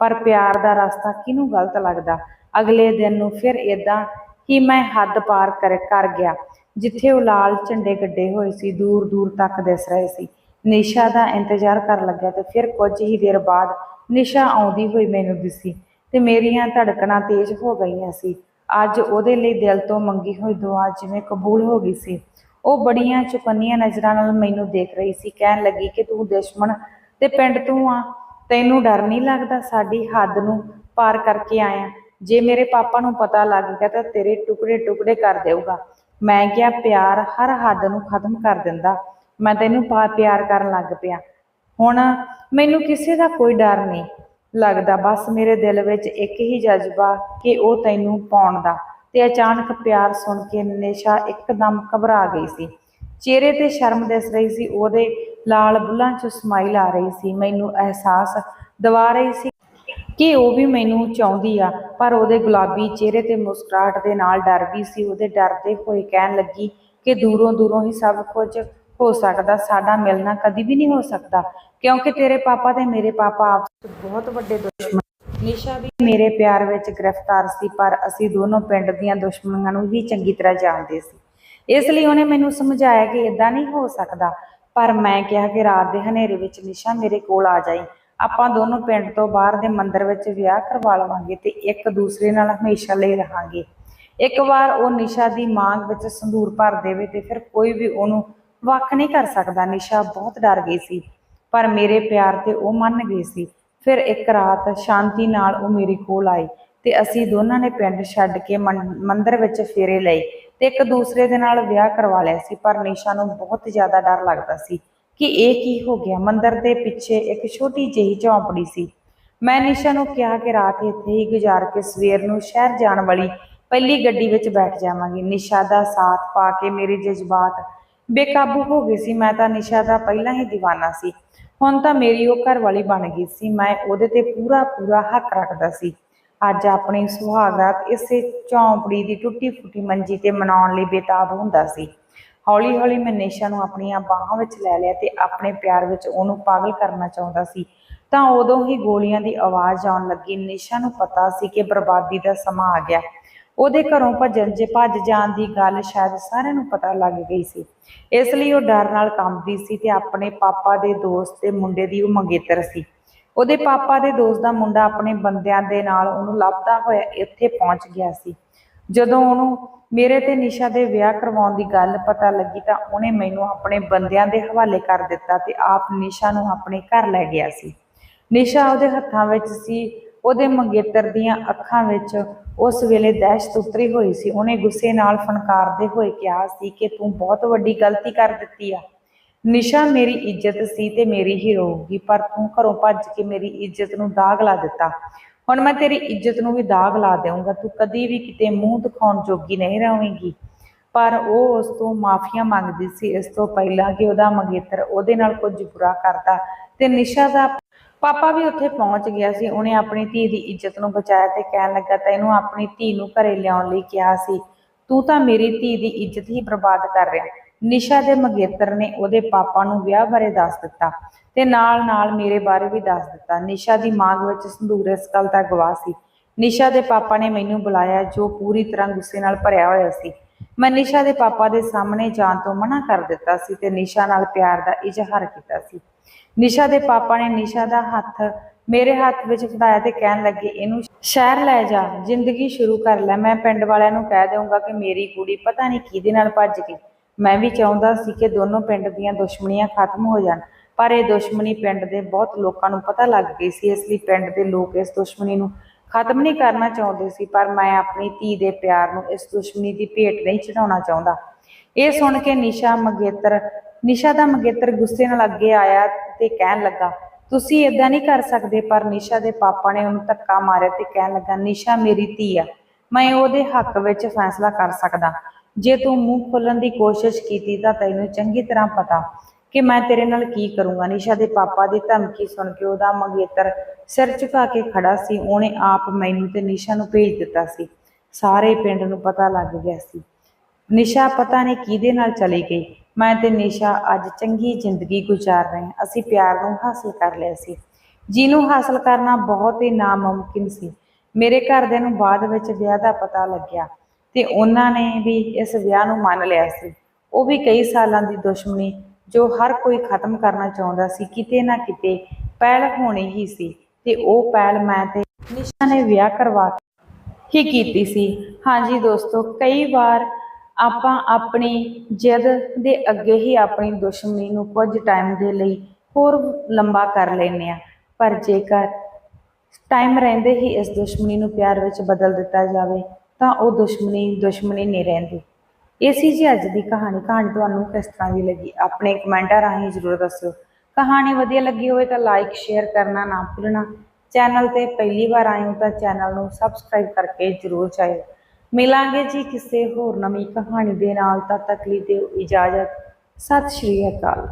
ਪਰ ਪਿਆਰ ਦਾ ਰਸਤਾ ਕਿਹਨੂੰ ਗਲਤ ਲੱਗਦਾ? ਅਗਲੇ ਦਿਨ ਨੂੰ ਫਿਰ ਇਦਾਂ ਹੀ ਮੈਂ ਹੱਦ ਪਾਰ ਕਰ ਕਰ ਗਿਆ, ਜਿੱਥੇ ਉਹ ਲਾਲ ਝੰਡੇ ਗੱਡੇ ਹੋਏ ਸੀ ਦੂਰ ਦੂਰ ਤੱਕ ਦਿਸ ਰਹੇ ਸੀ। ਨਿਸ਼ਾ ਦਾ ਇੰਤਜ਼ਾਰ ਕਰਨ ਲੱਗਿਆ ਤੇ ਫਿਰ ਕੁਝ ਹੀ ਦੇਰ ਬਾਅਦ ਨਿਸ਼ਾ ਆਉਂਦੀ ਹੋਈ ਮੈਨੂੰ ਦਿਸੀ ਤੇ ਮੇਰੀਆਂ ਧੜਕਣਾਂ ਤੇਜ਼ ਹੋ ਗਈਆਂ ਸੀ। ਅੱਜ ਉਹਦੇ ਲਈ ਦਿਲ ਤੋਂ ਮੰਗੀ ਹੋਈ ਦੁਆ ਜਿਵੇਂ ਕਬੂਲ ਹੋ ਗਈ ਸੀ। ਉਹ ਬੜੀਆਂ ਚੁਕੰਨੀਆਂ ਨਜ਼ਰਾਂ ਨਾਲ ਮੈਨੂੰ ਦੇਖ ਰਹੀ ਸੀ, ਕਹਿਣ ਲੱਗੀ ਕਿ ਤੂੰ ਦੁਸ਼ਮਣ ਤੇ ਪਿੰਡ ਤੂੰ ਆ। ਤੈਨੂੰ ਡਰ ਨਹੀਂ ਲੱਗਦਾ? ਸਾਡੀ ਹੱਦ ਨੂੰ ਪਾਰ ਕਰਕੇ ਆਇਆ। ਜੇ ਮੇਰੇ ਪਾਪਾ ਨੂੰ ਪਤਾ ਲੱਗ ਗਿਆ ਤਾਂ ਤੇਰੇ ਟੁਕੜੇ ਟੁਕੜੇ ਕਰ ਦੇਊਗਾ। ਮੈਂ ਕਿਹਾ, ਪਿਆਰ ਹਰ ਹੱਦ ਨੂੰ ਖਤਮ ਕਰ ਦਿੰਦਾ। ਮੈਂ ਤੈਨੂੰ ਪਾ ਪਿਆਰ ਕਰਨ ਲੱਗ ਪਿਆ। ਹੁਣ ਮੈਨੂੰ ਕਿਸੇ ਦਾ ਕੋਈ ਡਰ ਨਹੀਂ ਲੱਗਦਾ। ਬਸ ਮੇਰੇ ਦਿਲ ਵਿੱਚ ਇੱਕ ਹੀ ਜਜ਼ਬਾ ਕਿ ਉਹ ਤੈਨੂੰ ਪਾਉਣ ਦਾ। ਤੇ ਅਚਾਨਕ ਪਿਆਰ ਸੁਣ ਕੇ ਨਿਸ਼ਾ ਇੱਕਦਮ ਘਬਰਾ ਗਈ ਸੀ। ਚਿਹਰੇ ਤੇ ਸ਼ਰਮ ਦਿਸ ਰਹੀ ਸੀ, ਉਹਦੇ ਲਾਲ ਬੁੱਲਾਂ 'ਚ ਸਮਾਈਲ ਆ ਰਹੀ ਸੀ। ਮੈਨੂੰ ਅਹਿਸਾਸ ਦਿਵਾ ਰਹੀ ਸੀ ਕਿ ਉਹ ਵੀ ਮੈਨੂੰ ਚਾਹੁੰਦੀ ਆ, ਪਰ ਉਹਦੇ ਗੁਲਾਬੀ ਚਿਹਰੇ ਤੇ ਮੁਸਕਰਾਹਟ ਦੇ ਨਾਲ ਡਰ ਵੀ ਸੀ। ਉਹਦੇ ਡਰਦੇ ਹੋਏ ਕਹਿਣ ਲੱਗੀ ਕਿ ਦੂਰੋਂ ਦੂਰੋਂ ਹੀ ਸਭ ਕੁਝ ਹੋ ਸਕਦਾ, ਸਾਡਾ ਮਿਲਣਾ ਕਦੀ ਵੀ ਨਹੀਂ ਹੋ ਸਕਦਾ, ਕਿਉਂਕਿ ਤੇਰੇ ਪਾਪਾ ਤੇ ਮੇਰੇ ਪਾਪਾ ਆਪਸ ਵਿੱਚ ਬਹੁਤ ਵੱਡੇ ਦੁਸ਼ਮਣ ਨਿਸ਼ਾ ਵੀ ਮੇਰੇ ਪਿਆਰ ਵਿੱਚ ਗ੍ਰਿਫਤਾਰ ਸੀ, ਪਰ ਅਸੀਂ ਦੋਨੋਂ ਪਿੰਡ ਦੀਆਂ ਦੁਸ਼ਮਣਾਂ ਨੂੰ ਵੀ ਚੰਗੀ ਤਰ੍ਹਾਂ ਜਾਣਦੇ ਸੀ। ਇਸ ਲਈ ਉਹਨੇ ਮੈਨੂੰ ਸਮਝਾਇਆ ਕਿ ਇਦਾਂ ਨਹੀਂ ਹੋ ਸਕਦਾ, ਪਰ ਮੈਂ ਕਿਹਾ ਕਿ ਰਾਤ ਦੇ ਹਨੇਰੇ ਵਿੱਚ ਨਿਸ਼ਾ ਮੇਰੇ ਕੋਲ ਆ ਜਾਈ। ਆਪਾਂ ਦੋਨੋਂ ਪਿੰਡ ਤੋਂ ਬਾਹਰ ਦੇ ਮੰਦਿਰ ਵਿੱਚ ਵਿਆਹ ਕਰਵਾ ਲਵਾਂਗੇ ਤੇ ਇੱਕ ਦੂਸਰੇ ਨਾਲ ਹਮੇਸ਼ਾ ਲਈ ਰਹਾਂਗੇ। ਇੱਕ ਵਾਰ ਉਹ ਨਿਸ਼ਾ ਦੀ ਮਾਂਗ ਵਿੱਚ ਸੰਧੂਰ ਭਰ ਦੇਵੇ ਤੇ ਫਿਰ ਕੋਈ ਵੀ ਉਹਨੂੰ ਵੱਖ ਨਹੀਂ ਕਰ ਸਕਦਾ। ਨਿਸ਼ਾ ਬਹੁਤ ਡਰ ਗਈ ਸੀ, ਪਰ ਮੇਰੇ ਪਿਆਰ ਤੇ ਉਹ ਮੰਨ ਗਈ ਸੀ। ਫਿਰ ਇੱਕ ਰਾਤ ਸ਼ਾਂਤੀ ਨਾਲ ਉਹ ਮੇਰੇ ਕੋਲ ਆਈ ਤੇ ਅਸੀਂ ਦੋਨਾਂ ਨੇ ਪਿੰਡ ਛੱਡ ਕੇ ਮੰ- ਵਿੱਚ ਫੇਰੇ ਲਏ ਤੇ ਇੱਕ ਦੂਸਰੇ ਦੇ ਨਾਲ ਵਿਆਹ ਕਰਵਾ ਲਿਆ ਸੀ, ਪਰ ਨਿਸ਼ਾ ਨੂੰ ਬਹੁਤ ਜ਼ਿਆਦਾ ਡਰ ਲੱਗਦਾ ਸੀ ਕਿ ਇਹ ਕੀ ਹੋ ਗਿਆ? ਮੰਦਰ ਦੇ ਪਿੱਛੇ ਇੱਕ ਛੋਟੀ ਜਿਹੀ ਝੌਂਪੜੀ ਸੀ। ਮੈਂ ਨਿਸ਼ਾ ਨੂੰ ਕਿਹਾ ਕਿ ਰਾਤ ਇੱਥੇ ਹੀ ਗੁਜ਼ਾਰ ਕੇ ਸਵੇਰ ਨੂੰ ਸ਼ਹਿਰ ਜਾਣ ਵਾਲੀ ਪਹਿਲੀ ਗੱਡੀ ਵਿੱਚ ਬੈਠ ਜਾਵਾਂਗੀ। ਨਿਸ਼ਾ ਦਾ ਸਾਥ ਪਾ ਕੇ ਮੇਰੇ ਜਜ਼ਬਾਤ ਬੇਕਾਬੂ ਹੋ ਗਏ ਸੀ। ਮੈਂ ਤਾਂ ਨਿਸ਼ਾ ਦਾ ਪਹਿਲਾਂ ਹੀ دیਵਾਨਾ ਸੀ। ਹੁਣ ਤਾਂ ਮੇਰੀ ਉਹ ਘਰ ਵਾਲੀ ਬਣ ਗਈ ਸੀ, ਮੈਂ ਉਹਦੇ ਤੇ ਪੂਰਾ ਪੂਰਾ ਹੱਕ ਰੱਖਦਾ ਸੀ। ਅੱਜ ਆਪਣੀ ਸੁਹਾਗਰਾਤ ਇਸੇ ਝੌਂਪੜੀ ਦੀ ਟੁੱਟੀ ਫੁੱਟੀ ਮੰਜੀ ਤੇ ਮਨਾਉਣ ਲਈ ਬੇਤਾਬ ਹੁੰਦਾ ਸੀ। ਹੌਲੀ ਹੌਲੀ ਮੈਂ ਨਿਸ਼ਾ ਨੂੰ ਆਪਣੀਆਂ ਬਾਹਾਂ ਵਿੱਚ ਲੈ ਲਿਆ ਤੇ ਆਪਣੇ ਪਿਆਰ ਵਿੱਚ ਉਹਨੂੰ ਪਾਗਲ ਕਰਨਾ ਚਾਹੁੰਦਾ ਸੀ। ਤਾਂ ਉਦੋਂ ਹੀ ਗੋਲੀਆਂ ਦੀ ਆਵਾਜ਼ ਆਉਣ ਲੱਗੀ। ਨਿਸ਼ਾ ਨੂੰ ਪਤਾ ਸੀ ਕਿ ਬਰਬਾਦੀ ਦਾ ਸਮਾਂ ਆ ਗਿਆ। ਉਹਦੇ ਘਰੋਂ ਭੱਜਣ ਜੇ ਭੱਜ ਜਾਣ ਦੀ ਗੱਲ ਸ਼ਾਇਦ ਸਾਰਿਆਂ ਨੂੰ ਪਤਾ ਲੱਗ ਗਈ ਸੀ। ਇਸ ਲਈ ਉਹ ਡਰ ਨਾਲ ਕੰਬਦੀ ਸੀ ਤੇ ਆਪਣੇ ਪਾਪਾ ਦੇ ਦੋਸਤ ਦੇ ਮੁੰਡੇ ਦੀ ਉਹ ਮੰਗੇਤਰ ਸੀ। ਉਹਦੇ ਪਾਪਾ ਦੇ ਦੋਸਤ ਦਾ ਮੁੰਡਾ ਆਪਣੇ ਬੰਦਿਆਂ ਦੇ ਨਾਲ ਉਹਨੂੰ ਲੱਭਦਾ ਹੋਇਆ ਇੱਥੇ ਪਹੁੰਚ ਗਿਆ ਸੀ। ਜਦੋਂ ਉਹਨੂੰ ਮੇਰੇ ਤੇ ਨਿਸ਼ਾ ਦੇ ਵਿਆਹ ਕਰਵਾਉਣ ਦੀ ਗੱਲ ਪਤਾ ਲੱਗੀ ਤਾਂ ਉਹਨੇ ਮੈਨੂੰ ਆਪਣੇ ਬੰਦਿਆਂ ਦੇ ਹਵਾਲੇ ਕਰ ਦਿੱਤਾ ਤੇ ਆਪ ਨਿਸ਼ਾ ਨੂੰ ਆਪਣੇ ਘਰ ਲੈ ਗਿਆ ਸੀ। ਨਿਸ਼ਾ ਉਹਦੇ ਹੱਥਾਂ ਵਿੱਚ ਸੀ। ਉਹਦੇ ਮੰਗੇਤਰ ਦੀਆਂ ਅੱਖਾਂ ਵਿੱਚ ਉਸ ਵੇਲੇ ਦਹਿਸ਼ਤ ਉਤਰੀ ਹੋਈ ਸੀ। ਉਹਨੇ ਗੁੱਸੇ ਨਾਲ ਫਨਕਾਰਦੇ ਹੋਏ ਕਿਹਾ ਸੀ ਕਿ ਤੂੰ ਬਹੁਤ ਵੱਡੀ ਗਲਤੀ ਕਰ ਦਿੱਤੀ ਆ। ਨਿਸ਼ਾ ਮੇਰੀ ਇੱਜ਼ਤ ਸੀ ਤੇ ਮੇਰੀ ਹੀ ਰਹੂਗੀ, ਪਰ ਤੂੰ ਘਰੋਂ ਭੱਜ ਕੇ ਮੇਰੀ ਇੱਜ਼ਤ ਨੂੰ ਦਾਗ ਲਾ ਦਿੱਤਾ। ਹੁਣ ਮੈਂ ਤੇਰੀ ਇੱਜ਼ਤ ਨੂੰ ਵੀ ਦਾਗ ਲਾ ਦੇਵਾਂਗਾ ਤੂੰ ਕਦੀ ਵੀ ਕਿਤੇ ਮੂੰਹ ਦਿਖਾਉਣ ਜੋਗੀ ਨਹੀਂ ਰਹੇਂਗੀ। ਪਰ ਉਹ ਉਸ ਤੋਂ ਮਾਫੀਆਂ ਮੰਗਦੀ ਸੀ। ਇਸ ਤੋਂ ਪਹਿਲਾਂ ਕਿ ਉਹਦਾ ਮੰਗੇਤਰ ਉਹਦੇ ਨਾਲ ਕੁਝ ਬੁਰਾ ਕਰਦਾ ਤੇ ਨਿਸ਼ਾ ਦਾ ਪਾਪਾ ਵੀ ਉੱਥੇ ਪਹੁੰਚ ਗਿਆ ਸੀ, ਉਹਨੇ ਆਪਣੀ ਧੀ ਦੀ ਇੱਜ਼ਤ ਨੂੰ ਬਚਾਇਆ ਤੇ ਕਹਿਣ ਲੱਗਾ, ਤਾਂ ਇਹਨੂੰ ਆਪਣੀ ਧੀ ਨੂੰ ਘਰੇ ਲਿਆਉਣ ਲਈ ਕਿਹਾ ਸੀ। ਤੂੰ ਤਾਂ ਮੇਰੀ ਧੀ ਦੀ ਇੱਜ਼ਤ ਹੀ ਬਰਬਾਦ ਕਰ ਰਿਹਾ। ਨਿਸ਼ਾ ਦੇ ਮੰਗੇਤਰ ਨੇ ਉਹਦੇ ਪਾਪਾ ਨੂੰ ਵਿਆਹ ਬਾਰੇ ਦੱਸ ਦਿੱਤਾ ਤੇ ਨਾਲ ਨਾਲ ਮੇਰੇ ਬਾਰੇ ਵੀ ਦੱਸ ਦਿੱਤਾ। ਨਿਸ਼ਾ ਦੀ ਮਾਂਗ ਵਿੱਚ ਸੰਧੂਰ ਇਸ ਗੱਲ ਦਾ ਗਵਾਹ ਸੀ। ਨਿਸ਼ਾ ਦੇ ਪਾਪਾ ਨੇ ਮੈਨੂੰ ਬੁਲਾਇਆ, ਜੋ ਪੂਰੀ ਤਰ੍ਹਾਂ ਗੁੱਸੇ ਨਾਲ ਭਰਿਆ ਹੋਇਆ ਸੀ। ਮੈਂ ਨਿਸ਼ਾ ਦੇ ਪਾਪਾ ਦੇ ਸਾਹਮਣੇ ਜਾਣ ਤੋਂ ਮਨਾ ਕਰ ਦਿੱਤਾ ਸੀ ਤੇ ਨਿਸ਼ਾ ਨਾਲ ਪਿਆਰ ਦਾ ਇਜ਼ਹਾਰ ਕੀਤਾ ਸੀ। ਨਿਸ਼ਾ ਦੇ ਪਾਪਾ ਨੇ ਨਿਸ਼ਾ ਦਾ ਹੱਥ ਮੇਰੇ ਹੱਥ ਵਿੱਚ ਫੜਾਇਆ ਤੇ ਕਹਿਣ ਲੱਗੇ, ਇਹਨੂੰ ਸ਼ਹਿਰ ਲੈ ਜਾ, ਜ਼ਿੰਦਗੀ ਸ਼ੁਰੂ ਕਰ ਲੈ। ਮੈਂ ਪਿੰਡ ਵਾਲਿਆਂ ਨੂੰ ਕਹਿ ਦੇਵਾਂਗਾ ਕਿ ਮੇਰੀ ਕੁੜੀ ਪਤਾ ਨਹੀਂ ਕਿਹਦੇ ਨਾਲ ਭੱਜ ਗਈ। ਮੈਂ ਵੀ ਚਾਹੁੰਦਾ ਸੀ ਕਿ ਦੋਨੋਂ ਪਿੰਡ ਦੀਆਂ ਦੁਸ਼ਮਣੀਆਂ ਖਤਮ ਹੋ ਜਾਣ, ਪਰ ਇਹ ਦੁਸ਼ਮਣੀ ਪਿੰਡ ਦੇ ਬਹੁਤ ਲੋਕਾਂ ਨੂੰ ਪਤਾ ਲੱਗ ਗਈ ਸੀ। ਇਸ ਲਈ ਪਿੰਡ ਦੇ ਲੋਕ ਇਸ ਦੁਸ਼ਮਣੀ ਨੂੰ ਖਤਮ ਨਹੀਂ ਕਰਨਾ ਚਾਹੁੰਦੇ ਸੀ, ਪਰ ਮੈਂ ਆਪਣੀ ਧੀ ਦੇ ਪਿਆਰ ਨੂੰ ਇਸ ਦੁਸ਼ਮਣੀ ਦੀ ਭੇਟ ਨਹੀਂ ਚੜਾਉਣਾ ਚਾਹੁੰਦਾ। ਇਹ ਸੁਣ ਕੇ ਨਿਸ਼ਾ ਮੰਗੇਤਰ, ਨਿਸ਼ਾ ਦਾ ਮੰਗੇਤਰ ਗੁੱਸੇ ਨਾਲ ਅੱਗੇ ਆਇਆ ਤੇ ਕਹਿਣ ਲੱਗਾ, ਤੁਸੀਂ ਇਦਾਂ ਨਹੀਂ ਕਰ ਸਕਦੇ, ਪਰ ਨਿਸ਼ਾ ਦੇ ਪਾਪਾ ਨੇ ਉਹਨੂੰ ਧੱਕਾ ਮਾਰਿਆ ਤੇ ਕਹਿਣ ਲੱਗਾ, ਨਿਸ਼ਾ ਮੇਰੀ ਧੀ ਆ, ਮੈਂ ਉਹਦੇ ਹੱਕ ਵਿੱਚ ਫੈਸਲਾ ਕਰ ਸਕਦਾ। ਜੇ ਤੂੰ ਮੂੰਹ ਖੋਲਣ ਦੀ ਕੋਸ਼ਿਸ਼ ਕੀਤੀ ਤਾਂ ਤੈਨੂੰ ਚੰਗੀ ਤਰ੍ਹਾਂ ਪਤਾ ਕਿ ਮੈਂ ਤੇਰੇ ਨਾਲ ਕੀ ਕਰੂੰਗਾ। ਨਿਸ਼ਾ ਦੇ ਪਾਪਾ ਦੀ ਧਮਕੀ ਸੁਣ ਕੇ ਉਹਦਾ ਮੰਗੇਤਰ ਸਿਰ ਝੁਕਾ ਕੇ ਖੜਾ ਸੀ। ਉਹਨੇ ਆਪ ਮੈਨੂੰ ਤੇ ਨਿਸ਼ਾ ਨੂੰ ਭੇਜ ਦਿੱਤਾ ਸੀ। ਸਾਰੇ ਪਿੰਡ ਨੂੰ ਪਤਾ ਲੱਗ ਗਿਆ ਸੀ। ਨਿਸ਼ਾ ਪਤਾ ਨਹੀਂ ਕਿਹਦੇ ਨਾਲ ਚਲੀ ਗਈ। ਮੈਂ ਤੇ ਨਿਸ਼ਾ ਅੱਜ ਚੰਗੀ ਜ਼ਿੰਦਗੀ ਗੁਜ਼ਾਰ ਰਹੇ ਹਾਂ। ਅਸੀਂ ਪਿਆਰ ਨੂੰ ਹਾਸਲ ਕਰ ਲਿਆ ਸੀ। ਜਿਹਨੂੰ ਹਾਸਲ ਕਰਨਾ ਬਹੁਤ ਹੀ ਨਾਮੁਮਕਿਨ ਸੀ। ਮੇਰੇ ਘਰਦਿਆਂ ਨੂੰ ਬਾਅਦ ਵਿੱਚ ਵਿਆਹ ਦਾ ਪਤਾ ਲੱਗਿਆ ਤੇ ਉਹਨਾਂ ਨੇ ਵੀ ਇਸ ਵਿਆਹ ਨੂੰ ਮੰਨ ਲਿਆ ਸੀ। ਉਹ ਵੀ ਕਈ ਸਾਲਾਂ ਦੀ ਦੁਸ਼ਮਣੀ ਜੋ ਹਰ ਕੋਈ ਖਤਮ ਕਰਨਾ ਚਾਹੁੰਦਾ ਸੀ, ਕਿਤੇ ਨਾ ਕਿਤੇ ਪਹਿਲ ਹੋਣੀ ਹੀ ਸੀ ਤੇ ਉਹ ਪਹਿਲ ਮੈਂ ਤੇ ਨਿਸ਼ਾ ਨੇ ਵਿਆਹ ਕਰਵਾ ਕੇ ਹੀ ਕੀਤੀ ਸੀ। ਹਾਂਜੀ ਦੋਸਤੋ, ਕਈ ਵਾਰ ਆਪਾਂ ਆਪਣੀ ਜਿੱਦ ਦੇ ਅੱਗੇ ਹੀ ਆਪਣੀ ਦੁਸ਼ਮਣੀ ਨੂੰ ਕੁਝ ਟਾਈਮ ਦੇ ਲਈ ਹੋਰ ਲੰਬਾ ਕਰ ਲੈਂਦੇ ਆ ਪਰ ਜੇਕਰ ਟਾਈਮ ਰਹਿੰਦੇ ਹੀ ਇਸ ਦੁਸ਼ਮਣੀ ਨੂੰ ਪਿਆਰ ਵਿੱਚ ਬਦਲ ਦਿੱਤਾ ਜਾਵੇ, ਤਾਂ ਉਹ ਦੁਸ਼ਮਣੀ ਦੁਸ਼ਮਣੀ ਨਹੀਂ ਰਹਿੰਦੀ। ਇਹ ਸੀ ਜੀ ਅੱਜ ਦੀ ਕਹਾਣੀ ਕਹਾਣੀ ਤੁਹਾਨੂੰ ਕਿਸ ਤਰ੍ਹਾਂ ਦੀ ਲੱਗੀ? ਆਪਣੇ ਕਮੈਂਟਾਂ ਰਾਹੀਂ ਜ਼ਰੂਰ ਦੱਸਿਓ। ਕਹਾਣੀ ਵਧੀਆ ਲੱਗੀ ਹੋਵੇ ਤਾਂ ਲਾਈਕ ਸ਼ੇਅਰ ਕਰਨਾ ਨਾ ਭੁੱਲਣਾ। ਚੈਨਲ ਤੇ ਪਹਿਲੀ ਵਾਰ ਆਏ ਹੋ ਤਾਂ ਚੈਨਲ ਨੂੰ ਸਬਸਕ੍ਰਾਈਬ ਕਰਕੇ ਜ਼ਰੂਰ ਜਾਇਓ। ਮਿਲਾਂਗੇ ਜੀ ਕਿਸੇ ਹੋਰ ਨਵੀਂ ਕਹਾਣੀ ਦੇ ਨਾਲ, ਤਦ ਤੱਕ ਲਈ ਦਿਓ ਇਜਾਜ਼ਤ। ਸਤਿ ਸ਼੍ਰੀ ਅਕਾਲ।